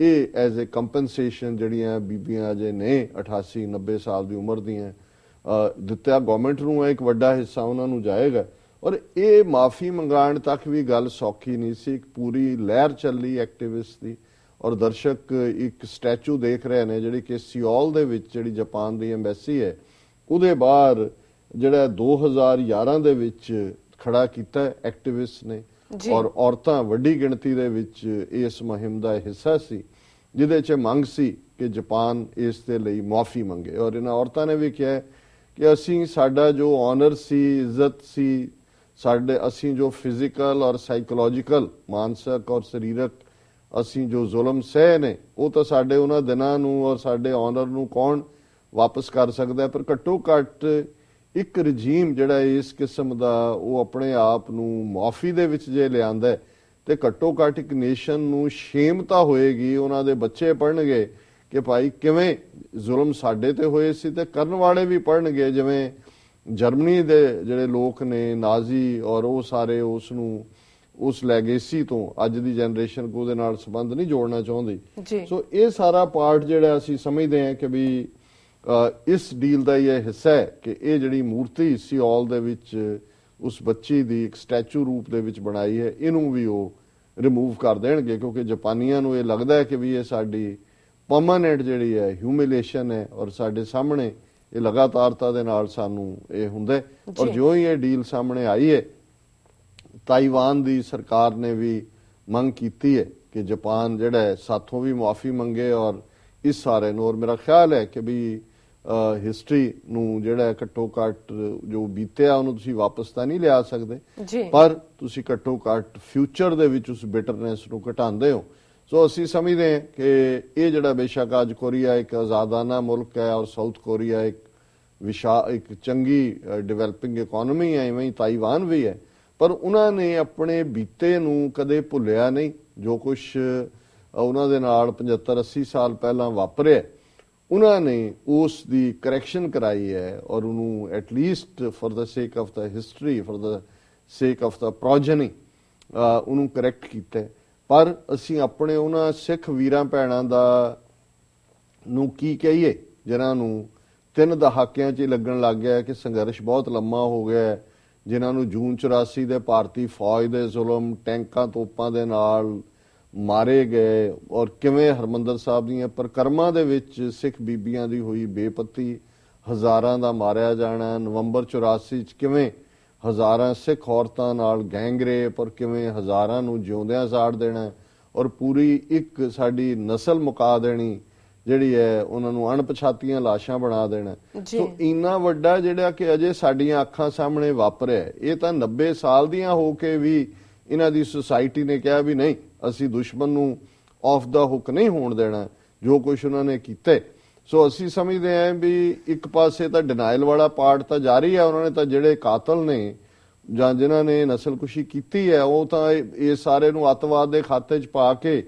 ਇਹ ਐਜ਼ ਅ ਕੰਪਨਸੇਸ਼ਨ ਜਿਹੜੀਆਂ ਬੀਬੀਆਂ ਅਜੇ ਨੇ 88 90 ਸਾਲ ਦੀ ਉਮਰ ਦੀਆਂ ਦਿੱਤਾ ਗਵਰਨਮੈਂਟ ਨੂੰ ਹੈ ਇੱਕ ਵੱਡਾ ਹਿੱਸਾ ਉਹਨਾਂ ਨੂੰ ਜਾਏਗਾ। ਔਰ ਇਹ ਮਾਫੀ ਮੰਗਾਣ ਤੱਕ ਵੀ ਗੱਲ ਸੌਖੀ ਨਹੀਂ ਸੀ, ਇੱਕ ਪੂਰੀ ਲਹਿਰ ਚੱਲੀ ਐਕਟਿਵਿਸਟ ਦੀ। ਔਰ ਦਰਸ਼ਕ ਇੱਕ ਸਟੈਚੂ ਦੇਖ ਰਹੇ ਨੇ ਜਿਹੜੀ ਕਿ ਸਿਓਲ ਦੇ ਵਿੱਚ, ਜਿਹੜੀ ਜਾਪਾਨ ਦੀ ਐਮਬੈਸੀ ਹੈ, ਉਹਦੇ ਬਾਹਰ ਜਿਹੜਾ 2011 ਦੇ ਵਿੱਚ ਖੜਾ ਕੀਤਾ ਐਕਟਿਵਿਸਟ ਨੇ। ਔਰ ਔਰਤਾਂ ਵੱਡੀ ਗਿਣਤੀ ਦੇ ਵਿੱਚ ਇਸ ਮੁਹਿੰਮ ਦਾ ਹਿੱਸਾ ਸੀ, ਜਿਹਦੇ 'ਚ ਮੰਗ ਸੀ ਕਿ ਜਾਪਾਨ ਇਸ ਦੇ ਲਈ ਮੁਆਫੀ ਮੰਗੇ। ਔਰ ਇਹਨਾਂ ਔਰਤਾਂ ਨੇ ਵੀ ਕਿਹਾ ਕਿ ਅਸੀਂ, ਸਾਡਾ ਜੋ ਆਨਰ ਸੀ, ਇੱਜ਼ਤ ਸੀ, ਸਾਡੇ, ਅਸੀਂ ਜੋ ਫਿਜ਼ੀਕਲ ਔਰ ਸਾਈਕੋਲੋਜੀਕਲ ਮਾਨਸਿਕ ਔਰ ਸਰੀਰਕ ਅਸੀਂ ਜੋ ਜ਼ੁਲਮ ਸਹਿ ਨੇ, ਉਹ ਤਾਂ ਸਾਡੇ ਉਹਨਾਂ ਦਿਨਾਂ ਨੂੰ ਔਰ ਸਾਡੇ ਆਨਰ ਨੂੰ ਕੌਣ ਵਾਪਸ ਕਰ ਸਕਦਾ ਪਰ ਘੱਟੋ ਘੱਟ ਇੱਕ ਰਜੀਮ ਜਿਹੜਾ ਇਸ ਕਿਸਮ ਦਾ ਉਹ ਆਪਣੇ ਆਪ ਨੂੰ ਮੁਆਫੀ ਦੇ ਵਿੱਚ ਜੇ ਲਿਆਂਦਾ ਤੇ ਘੱਟੋ ਘੱਟ ਇੱਕ ਨੇਸ਼ਨ ਨੂੰ ਸ਼ੇਮ ਤਾਂ ਹੋਏਗੀ ਉਹਨਾਂ ਦੇ ਬੱਚੇ ਪੜਨਗੇ ਕਿ ਭਾਈ ਕਿਵੇਂ ਜ਼ੁਲਮ ਸਾਡੇ ਤੇ ਹੋਏ ਸੀ ਤੇ ਕਰਨ ਵਾਲੇ ਵੀ ਪੜਨਗੇ ਜਿਵੇਂ ਜਰਮਨੀ ਦੇ ਜਿਹੜੇ ਲੋਕ ਨੇ ਨਾਜ਼ੀ ਔਰ ਉਹ ਸਾਰੇ ਉਸ ਨੂੰ ਉਸ ਲੈਗੇਸੀ ਤੋਂ ਅੱਜ ਦੀ ਜਨਰੇਸ਼ਨ ਕੋ ਉਹਦੇ ਨਾਲ ਸੰਬੰਧ ਨਹੀਂ ਜੋੜਨਾ ਚਾਹੁੰਦੀ। ਸੋ ਇਹ ਸਾਰਾ ਪਾਰਟ ਜਿਹੜਾ ਅਸੀਂ ਸਮਝਦੇ ਹਾਂ ਕਿ ਵੀ ਇਸ ਡੀਲ ਦਾ ਇਹ ਹਿੱਸਾ ਹੈ ਕਿ ਇਹ ਜਿਹੜੀ ਮੂਰਤੀ ਸਿਓਲ ਦੇ ਵਿੱਚ ਉਸ ਬੱਚੀ ਦੀ ਇੱਕ ਸਟੈਚੂ ਰੂਪ ਦੇ ਵਿੱਚ ਬਣਾਈ ਹੈ ਇਹਨੂੰ ਵੀ ਉਹ ਰਿਮੂਵ ਕਰ ਦੇਣਗੇ ਕਿਉਂਕਿ ਜਾਪਾਨੀਆਂ ਨੂੰ ਇਹ ਲੱਗਦਾ ਹੈ ਕਿ ਵੀ ਇਹ ਸਾਡੀ ਪਰਮਾਨੈਂਟ ਜਿਹੜੀ ਹੈ ਹਿਊਮਿਲੇਸ਼ਨ ਹੈ ਔਰ ਸਾਡੇ ਸਾਹਮਣੇ ਇਹ ਲਗਾਤਾਰਤਾ ਦੇ ਨਾਲ ਸਾਨੂੰ ਇਹ ਹੁੰਦਾ ਔਰ ਜੀ। ਜਿਉਂ ਹੀ ਇਹ ਡੀਲ ਸਾਹਮਣੇ ਆਈ ਹੈ ਤਾਈਵਾਨ ਦੀ ਸਰਕਾਰ ਨੇ ਵੀ ਮੰਗ ਕੀਤੀ ਹੈ ਕਿ ਜਾਪਾਨ ਜਿਹੜਾ ਹੈ ਸਾਥੋਂ ਵੀ ਮੁਆਫੀ ਮੰਗੇ ਔਰ ਇਸ ਸਾਰੇ ਨੂੰ ਔਰ ਮੇਰਾ ਖਿਆਲ ਹੈ ਕਿ ਵੀ ਹਿਸਟਰੀ ਨੂੰ ਜਿਹੜਾ ਘੱਟੋ ਘੱਟ ਜੋ ਬੀਤਿਆ ਉਹਨੂੰ ਤੁਸੀਂ ਵਾਪਸ ਤਾਂ ਨਹੀਂ ਲਿਆ ਸਕਦੇ। ਪਰ ਤੁਸੀਂ ਘੱਟੋ ਘੱਟ ਫਿਊਚਰ ਦੇ ਵਿੱਚ ਉਸ ਬਿਟਰਨੈਸ ਨੂੰ ਘਟਾਉਂਦੇ ਹੋ। ਸੋ ਅਸੀਂ ਸਮਝਦੇ ਹਾਂ ਕਿ ਇਹ ਜਿਹੜਾ ਬੇਸ਼ੱਕ ਅੱਜ ਕੋਰੀਆ ਇੱਕ ਆਜ਼ਾਦਾਨਾ ਮੁਲਕ ਹੈ ਔਰ ਸਾਊਥ ਕੋਰੀਆ ਇੱਕ ਵਿਸ਼ਾ ਇੱਕ ਚੰਗੀ ਡਿਵੈਲਪਿੰਗ ਇਕਨੋਮੀ ਹੈ ਇਵੇਂ ਹੀ ਤਾਈਵਾਨ ਵੀ ਹੈ। ਪਰ ਉਹਨਾਂ ਨੇ ਆਪਣੇ ਬੀਤੇ ਨੂੰ ਕਦੇ ਭੁੱਲਿਆ ਨਹੀਂ। ਜੋ ਕੁਝ ਉਹਨਾਂ ਦੇ ਨਾਲ 75 80 ਸਾਲ ਪਹਿਲਾਂ ਵਾਪਰਿਆ ਉਹਨਾਂ ਨੇ ਉਸ ਦੀ ਕਰੈਕਸ਼ਨ ਕਰਾਈ ਹੈ ਔਰ ਉਹਨੂੰ at least for the sake of the history, for the sake of the progeny ਉਹਨੂੰ ਕਰੈਕਟ ਕੀਤਾ ਪਰ ਅਸੀਂ ਆਪਣੇ ਉਹਨਾਂ ਸਿੱਖ ਵੀਰਾਂ ਭੈਣਾਂ ਦਾ ਨੂੰ ਕੀ ਕਹੀਏ? ਜਿਨ੍ਹਾਂ ਨੂੰ ਤਿੰਨ ਦਹਾਕਿਆਂ 'ਚ ਲੱਗਣ ਲੱਗ ਗਿਆ ਕਿ ਸੰਘਰਸ਼ ਬਹੁਤ ਲੰਮਾ ਹੋ ਗਿਆ ਹੈ। ਜਿਨ੍ਹਾਂ ਨੂੰ ਜੂਨ 84 ਦੇ ਭਾਰਤੀ ਫੌਜ ਦੇ ਜ਼ੁਲਮ, ਟੈਂਕਾਂ ਤੋਪਾਂ ਦੇ ਨਾਲ ਮਾਰੇ ਗਏ ਔਰ ਕਿਵੇਂ ਹਰਮੰਦਰ ਸਾਹਿਬ ਦੀਆਂ ਪ੍ਰਕਰਮਾਂ ਦੇ ਵਿੱਚ ਸਿੱਖ ਬੀਬੀਆਂ ਦੀ ਹੋਈ ਬੇਪਤੀ ਹਜ਼ਾਰਾਂ ਦਾ ਮਾਰਿਆ ਜਾਣਾ ਨਵੰਬਰ 84 ਚ ਕਿਵੇਂ ਹਜ਼ਾਰਾਂ ਸਿੱਖ ਔਰਤਾਂ ਨਾਲ ਗੈਂਗਰੇਪ ਔਰ ਕਿਵੇਂ ਹਜ਼ਾਰਾਂ ਨੂੰ ਜਿਉਂਦਿਆਂ ਸਾੜ ਦੇਣਾ ਔਰ ਪੂਰੀ ਇੱਕ ਸਾਡੀ ਨਸਲ ਮੁਕਾ ਦੇਣੀ ਜਿਹੜੀ ਹੈ ਉਹਨਾਂ ਨੂੰ ਅਣਪਛਾਤੀਆਂ ਲਾਸ਼ਾਂ ਬਣਾ ਦੇਣਾ। ਸੋ ਇੰਨਾ ਵੱਡਾ ਜਿਹੜਾ ਕਿ ਅਜੇ ਸਾਡੀਆਂ ਅੱਖਾਂ ਸਾਹਮਣੇ ਵਾਪਰਿਆ। ਇਹ ਤਾਂ 90 ਸਾਲ ਦੀਆਂ ਹੋ ਕੇ ਵੀ ਇਹਨਾਂ ਦੀ ਸੁਸਾਇਟੀ ਨੇ ਕਿਹਾ ਵੀ ਨਹੀਂ ਅਸੀਂ ਦੁਸ਼ਮਣ ਨੂੰ ਆਫ ਦਾ ਹੁੱਕ ਨਹੀਂ ਹੋਣ ਦੇਣਾ, ਜੋ ਕੁਝ ਉਹਨਾਂ ਨੇ ਕੀਤਾ। ਸੋ ਅਸੀਂ ਸਮਝਦੇ ਹਾਂ ਵੀ ਇੱਕ ਪਾਸੇ ਤਾਂ ਡਿਨਾਈਲ ਵਾਲਾ ਪਾਰਟ ਤਾਂ ਜਾਰੀ ਹੈ ਉਹਨਾਂ ਨੇ ਤਾਂ ਜਿਹੜੇ ਕਾਤਲ ਨੇ ਜਾਂ ਜਿਨ੍ਹਾਂ ਨੇ ਨਸਲਕੁਸ਼ੀ ਕੀਤੀ ਹੈ, ਉਹ ਤਾਂ ਇਹ ਸਾਰੇ ਨੂੰ ਅੱਤਵਾਦ ਦੇ ਖਾਤੇ 'ਚ ਪਾ ਕੇ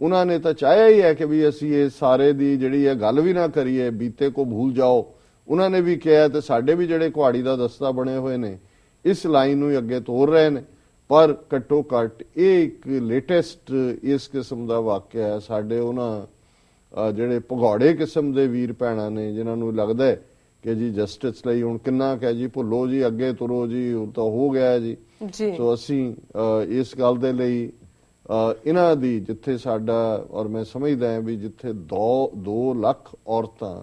ਉਹਨਾਂ ਨੇ ਤਾਂ ਚਾਹਿਆ ਹੀ ਹੈ ਕਿ ਵੀ ਅਸੀਂ ਇਹ ਸਾਰੇ ਦੀ ਜਿਹੜੀ ਹੈ ਗੱਲ ਵੀ ਨਾ ਕਰੀਏ, ਬੀਤੇ ਕੋ ਭੁੱਲ ਜਾਓ। ਉਹਨਾਂ ਨੇ ਵੀ ਕਿਹਾ ਤੇ ਸਾਡੇ ਵੀ ਜਿਹੜੇ ਕੁਹਾੜੀ ਦਾ ਦਸਤਾ ਬਣੇ ਹੋਏ ਨੇ, ਇਸ ਲਾਈਨ ਨੂੰ ਹੀ ਅੱਗੇ ਤੋਰ ਰਹੇ ਨੇ। ਪਰ ਘੱਟੋ ਘੱਟ ਇਹ ਇੱਕ ਲੇਟੈਸਟ ਇਸ ਕਿਸਮ ਦਾ ਵਾਕਿਆ ਹੈ। ਸਾਡੇ ਉਹਨਾਂ ਜਿਹੜੇ ਭਗੌੜੇ ਕਿਸਮ ਦੇ ਵੀਰ ਭੈਣਾਂ ਨੇ ਜਿਨ੍ਹਾਂ ਨੂੰ ਲੱਗਦਾ ਹੈ ਕਿ ਜੀ ਜਸਟਿਸ ਲਈ ਹੁਣ ਕਿੰਨਾ ਕਹਿ ਜੀ ਭੁੱਲੋ ਜੀ ਅੱਗੇ ਤੁਰੋ ਜੀ ਹੁਣ ਤਾਂ ਹੋ ਗਿਆ ਜੀ। ਸੋ ਅਸੀਂ ਇਸ ਗੱਲ ਦੇ ਲਈ ਇਹਨਾਂ ਦੀ ਜਿੱਥੇ ਸਾਡਾ ਔਰ ਮੈਂ ਸਮਝਦਾ ਹਾਂ ਵੀ ਜਿੱਥੇ 2 2 ਲੱਖ ਔਰਤਾਂ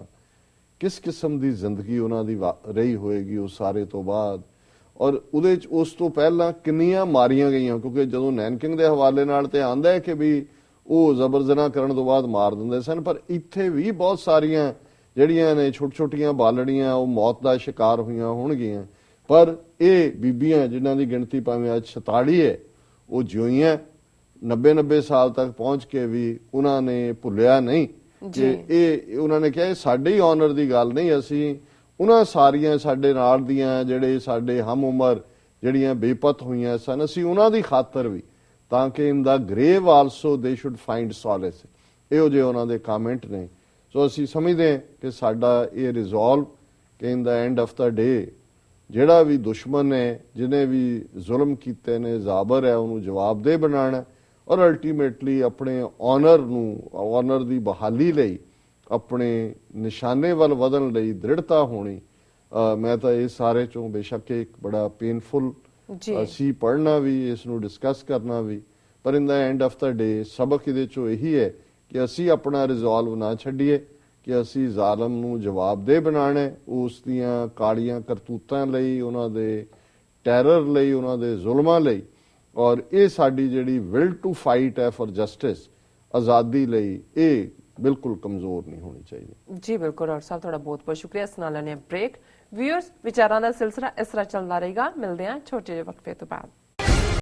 ਕਿਸ ਕਿਸਮ ਦੀ ਜ਼ਿੰਦਗੀ ਉਹਨਾਂ ਦੀ ਰਹੀ ਹੋਏਗੀ ਉਸ ਸਾਰੇ ਤੋਂ ਬਾਅਦ ਔਰ ਉਹਦੇ ਚ ਉਸ ਤੋਂ ਪਹਿਲਾਂ ਕਿੰਨੀਆਂ ਮਾਰੀਆਂ ਗਈਆਂ? ਕਿਉਂਕਿ ਜਦੋਂ ਨੈਨਕਿੰਗ ਦੇ ਹਵਾਲੇ ਨਾਲ ਤੇ ਆਂਦਾ ਹੈ ਕਿ ਵੀ ਉਹ ਜ਼ਬਰ ਜ਼ਨਾ ਕਰਨ ਤੋਂ ਬਾਅਦ ਮਾਰ ਦਿੰਦੇ ਸਨ ਪਰ ਇੱਥੇ ਵੀ ਬਹੁਤ ਸਾਰੀਆਂ ਜਿਹੜੀਆਂ ਨੇ ਛੋਟ ਛੋਟੀਆਂ ਬਾਲੜੀਆਂ ਉਹ ਮੌਤ ਦਾ ਸ਼ਿਕਾਰ ਹੋਈਆਂ ਹੋਣਗੀਆਂ। ਪਰ ਇਹ ਬੀਬੀਆਂ ਜਿਨ੍ਹਾਂ ਦੀ ਗਿਣਤੀ ਭਾਵੇਂ ਅੱਜ 46 ਹੈ ਉਹ ਜਿਉਈਆਂ। 90 90 ਸਾਲ ਤੱਕ ਪਹੁੰਚ ਕੇ ਵੀ ਉਹਨਾਂ ਨੇ ਭੁੱਲਿਆ ਨਹੀਂ। ਕਿ ਇਹ ਉਹਨਾਂ ਨੇ ਕਿਹਾ ਇਹ ਸਾਡੇ ਹੀ ਆਨਰ ਦੀ ਗੱਲ ਨਹੀਂ ਅਸੀਂ ਉਹਨਾਂ ਸਾਰੀਆਂ ਸਾਡੇ ਨਾਲ ਦੀਆਂ ਜਿਹੜੇ ਸਾਡੇ ਹਮ ਉਮਰ ਜਿਹੜੀਆਂ ਬੇਪਤ ਹੋਈਆਂ ਸਨ, ਅਸੀਂ ਉਹਨਾਂ ਦੀ ਖਾਤਰ ਵੀ ਤਾਂ ਕਿ in the grave also they should find solace ਇਹੋ ਜਿਹੇ ਉਹਨਾਂ ਦੇ ਕਮੈਂਟ ਨੇ। ਸੋ ਅਸੀਂ ਸਮਝਦੇ ਹਾਂ ਕਿ ਸਾਡਾ ਇਹ ਰਿਜ਼ੋਲਵ ਕਿ ਇਨ ਦਾ ਐਂਡ ਆਫ ਦਾ ਡੇ ਜਿਹੜਾ ਵੀ ਦੁਸ਼ਮਣ ਹੈ, ਜਿਹਨੇ ਵੀ ਜ਼ੁਲਮ ਕੀਤੇ ਨੇ, ਜ਼ਾਬਰ ਹੈ, ਉਹਨੂੰ ਜਵਾਬਦੇਹ ਬਣਾਉਣਾ ਔਰ ਅਲਟੀਮੇਟਲੀ ਆਪਣੇ ਆਨਰ ਨੂੰ ਆਨਰ ਦੀ ਬਹਾਲੀ ਲਈ ਆਪਣੇ ਨਿਸ਼ਾਨੇ ਵੱਲ ਵਧਣ ਲਈ ਦ੍ਰਿੜਤਾ ਹੋਣੀ ਮੈਂ ਤਾਂ ਇਹ ਸਾਰੇ ਚੋਂ ਬੇਸ਼ੱਕ ਇੱਕ ਬੜਾ ਪੇਨਫੁਲ ਅਸੀਂ ਪੜ੍ਹਨਾ ਵੀ ਇਸ ਨੂੰ ਡਿਸਕਸ ਕਰਨਾ ਵੀ। ਪਰ ਇਨ ਦਾ ਐਂਡ ਆਫ ਦਾ ਡੇ ਸਬਕ ਇਹਦੇ ਚੋਂ ਇਹੀ ਹੈ ਕਿ ਅਸੀਂ ਆਪਣਾ ਰਿਜ਼ੋਲਵ ਨਾ ਛੱਡੀਏ ਕਿ ਅਸੀਂ ਜ਼ਾਲਮ ਨੂੰ ਜਵਾਬਦੇਹ ਬਣਾਉਣਾ ਹੈ, ਉਸ ਦੀਆਂ ਕਾਲੀਆਂ ਕਰਤੂਤਾਂ ਲਈ ਉਹਨਾਂ ਦੇ ਟੈਰਰ ਲਈ ਉਹਨਾਂ ਦੇ ਜ਼ੁਲਮਾਂ ਲਈ। ਔਰ ਇਹ ਸਾਡੀ ਜਿਹੜੀ ਵਿਲ ਟੂ ਫਾਈਟ ਹੈ ਫॉर ਜਸਟਿਸ ਆਜ਼ਾਦੀ ਲਈ ਇਹ ਬਿਲਕੁਲ ਕਮਜ਼ੋਰ ਨਹੀਂ ਹੋਣੀ ਚਾਹੀਦੀ। ਜੀ ਬਿਲਕੁਲ, ਡਾਕਟਰ ਸਾਹਿਬ, ਤੁਹਾਡਾ ਬਹੁਤ ਬਹੁਤ ਸ਼ੁਕਰੀਆ। ਸੁਣਾ ਲੈਣੇ ਬ੍ਰੇਕ ਵਿਊਅਰਸ ਵਿਚਾਰਾਂ ਦਾ ਸਿਲਸਿਲਾ ਇਸ ਤਰ੍ਹਾਂ ਚੱਲਦਾ ਰਹੇਗਾ। ਮਿਲਦੇ ਹਾਂ ਛੋਟੇ ਜਿਹੇ ਵਕਫੇ ਤੋਂ ਬਾਅਦ।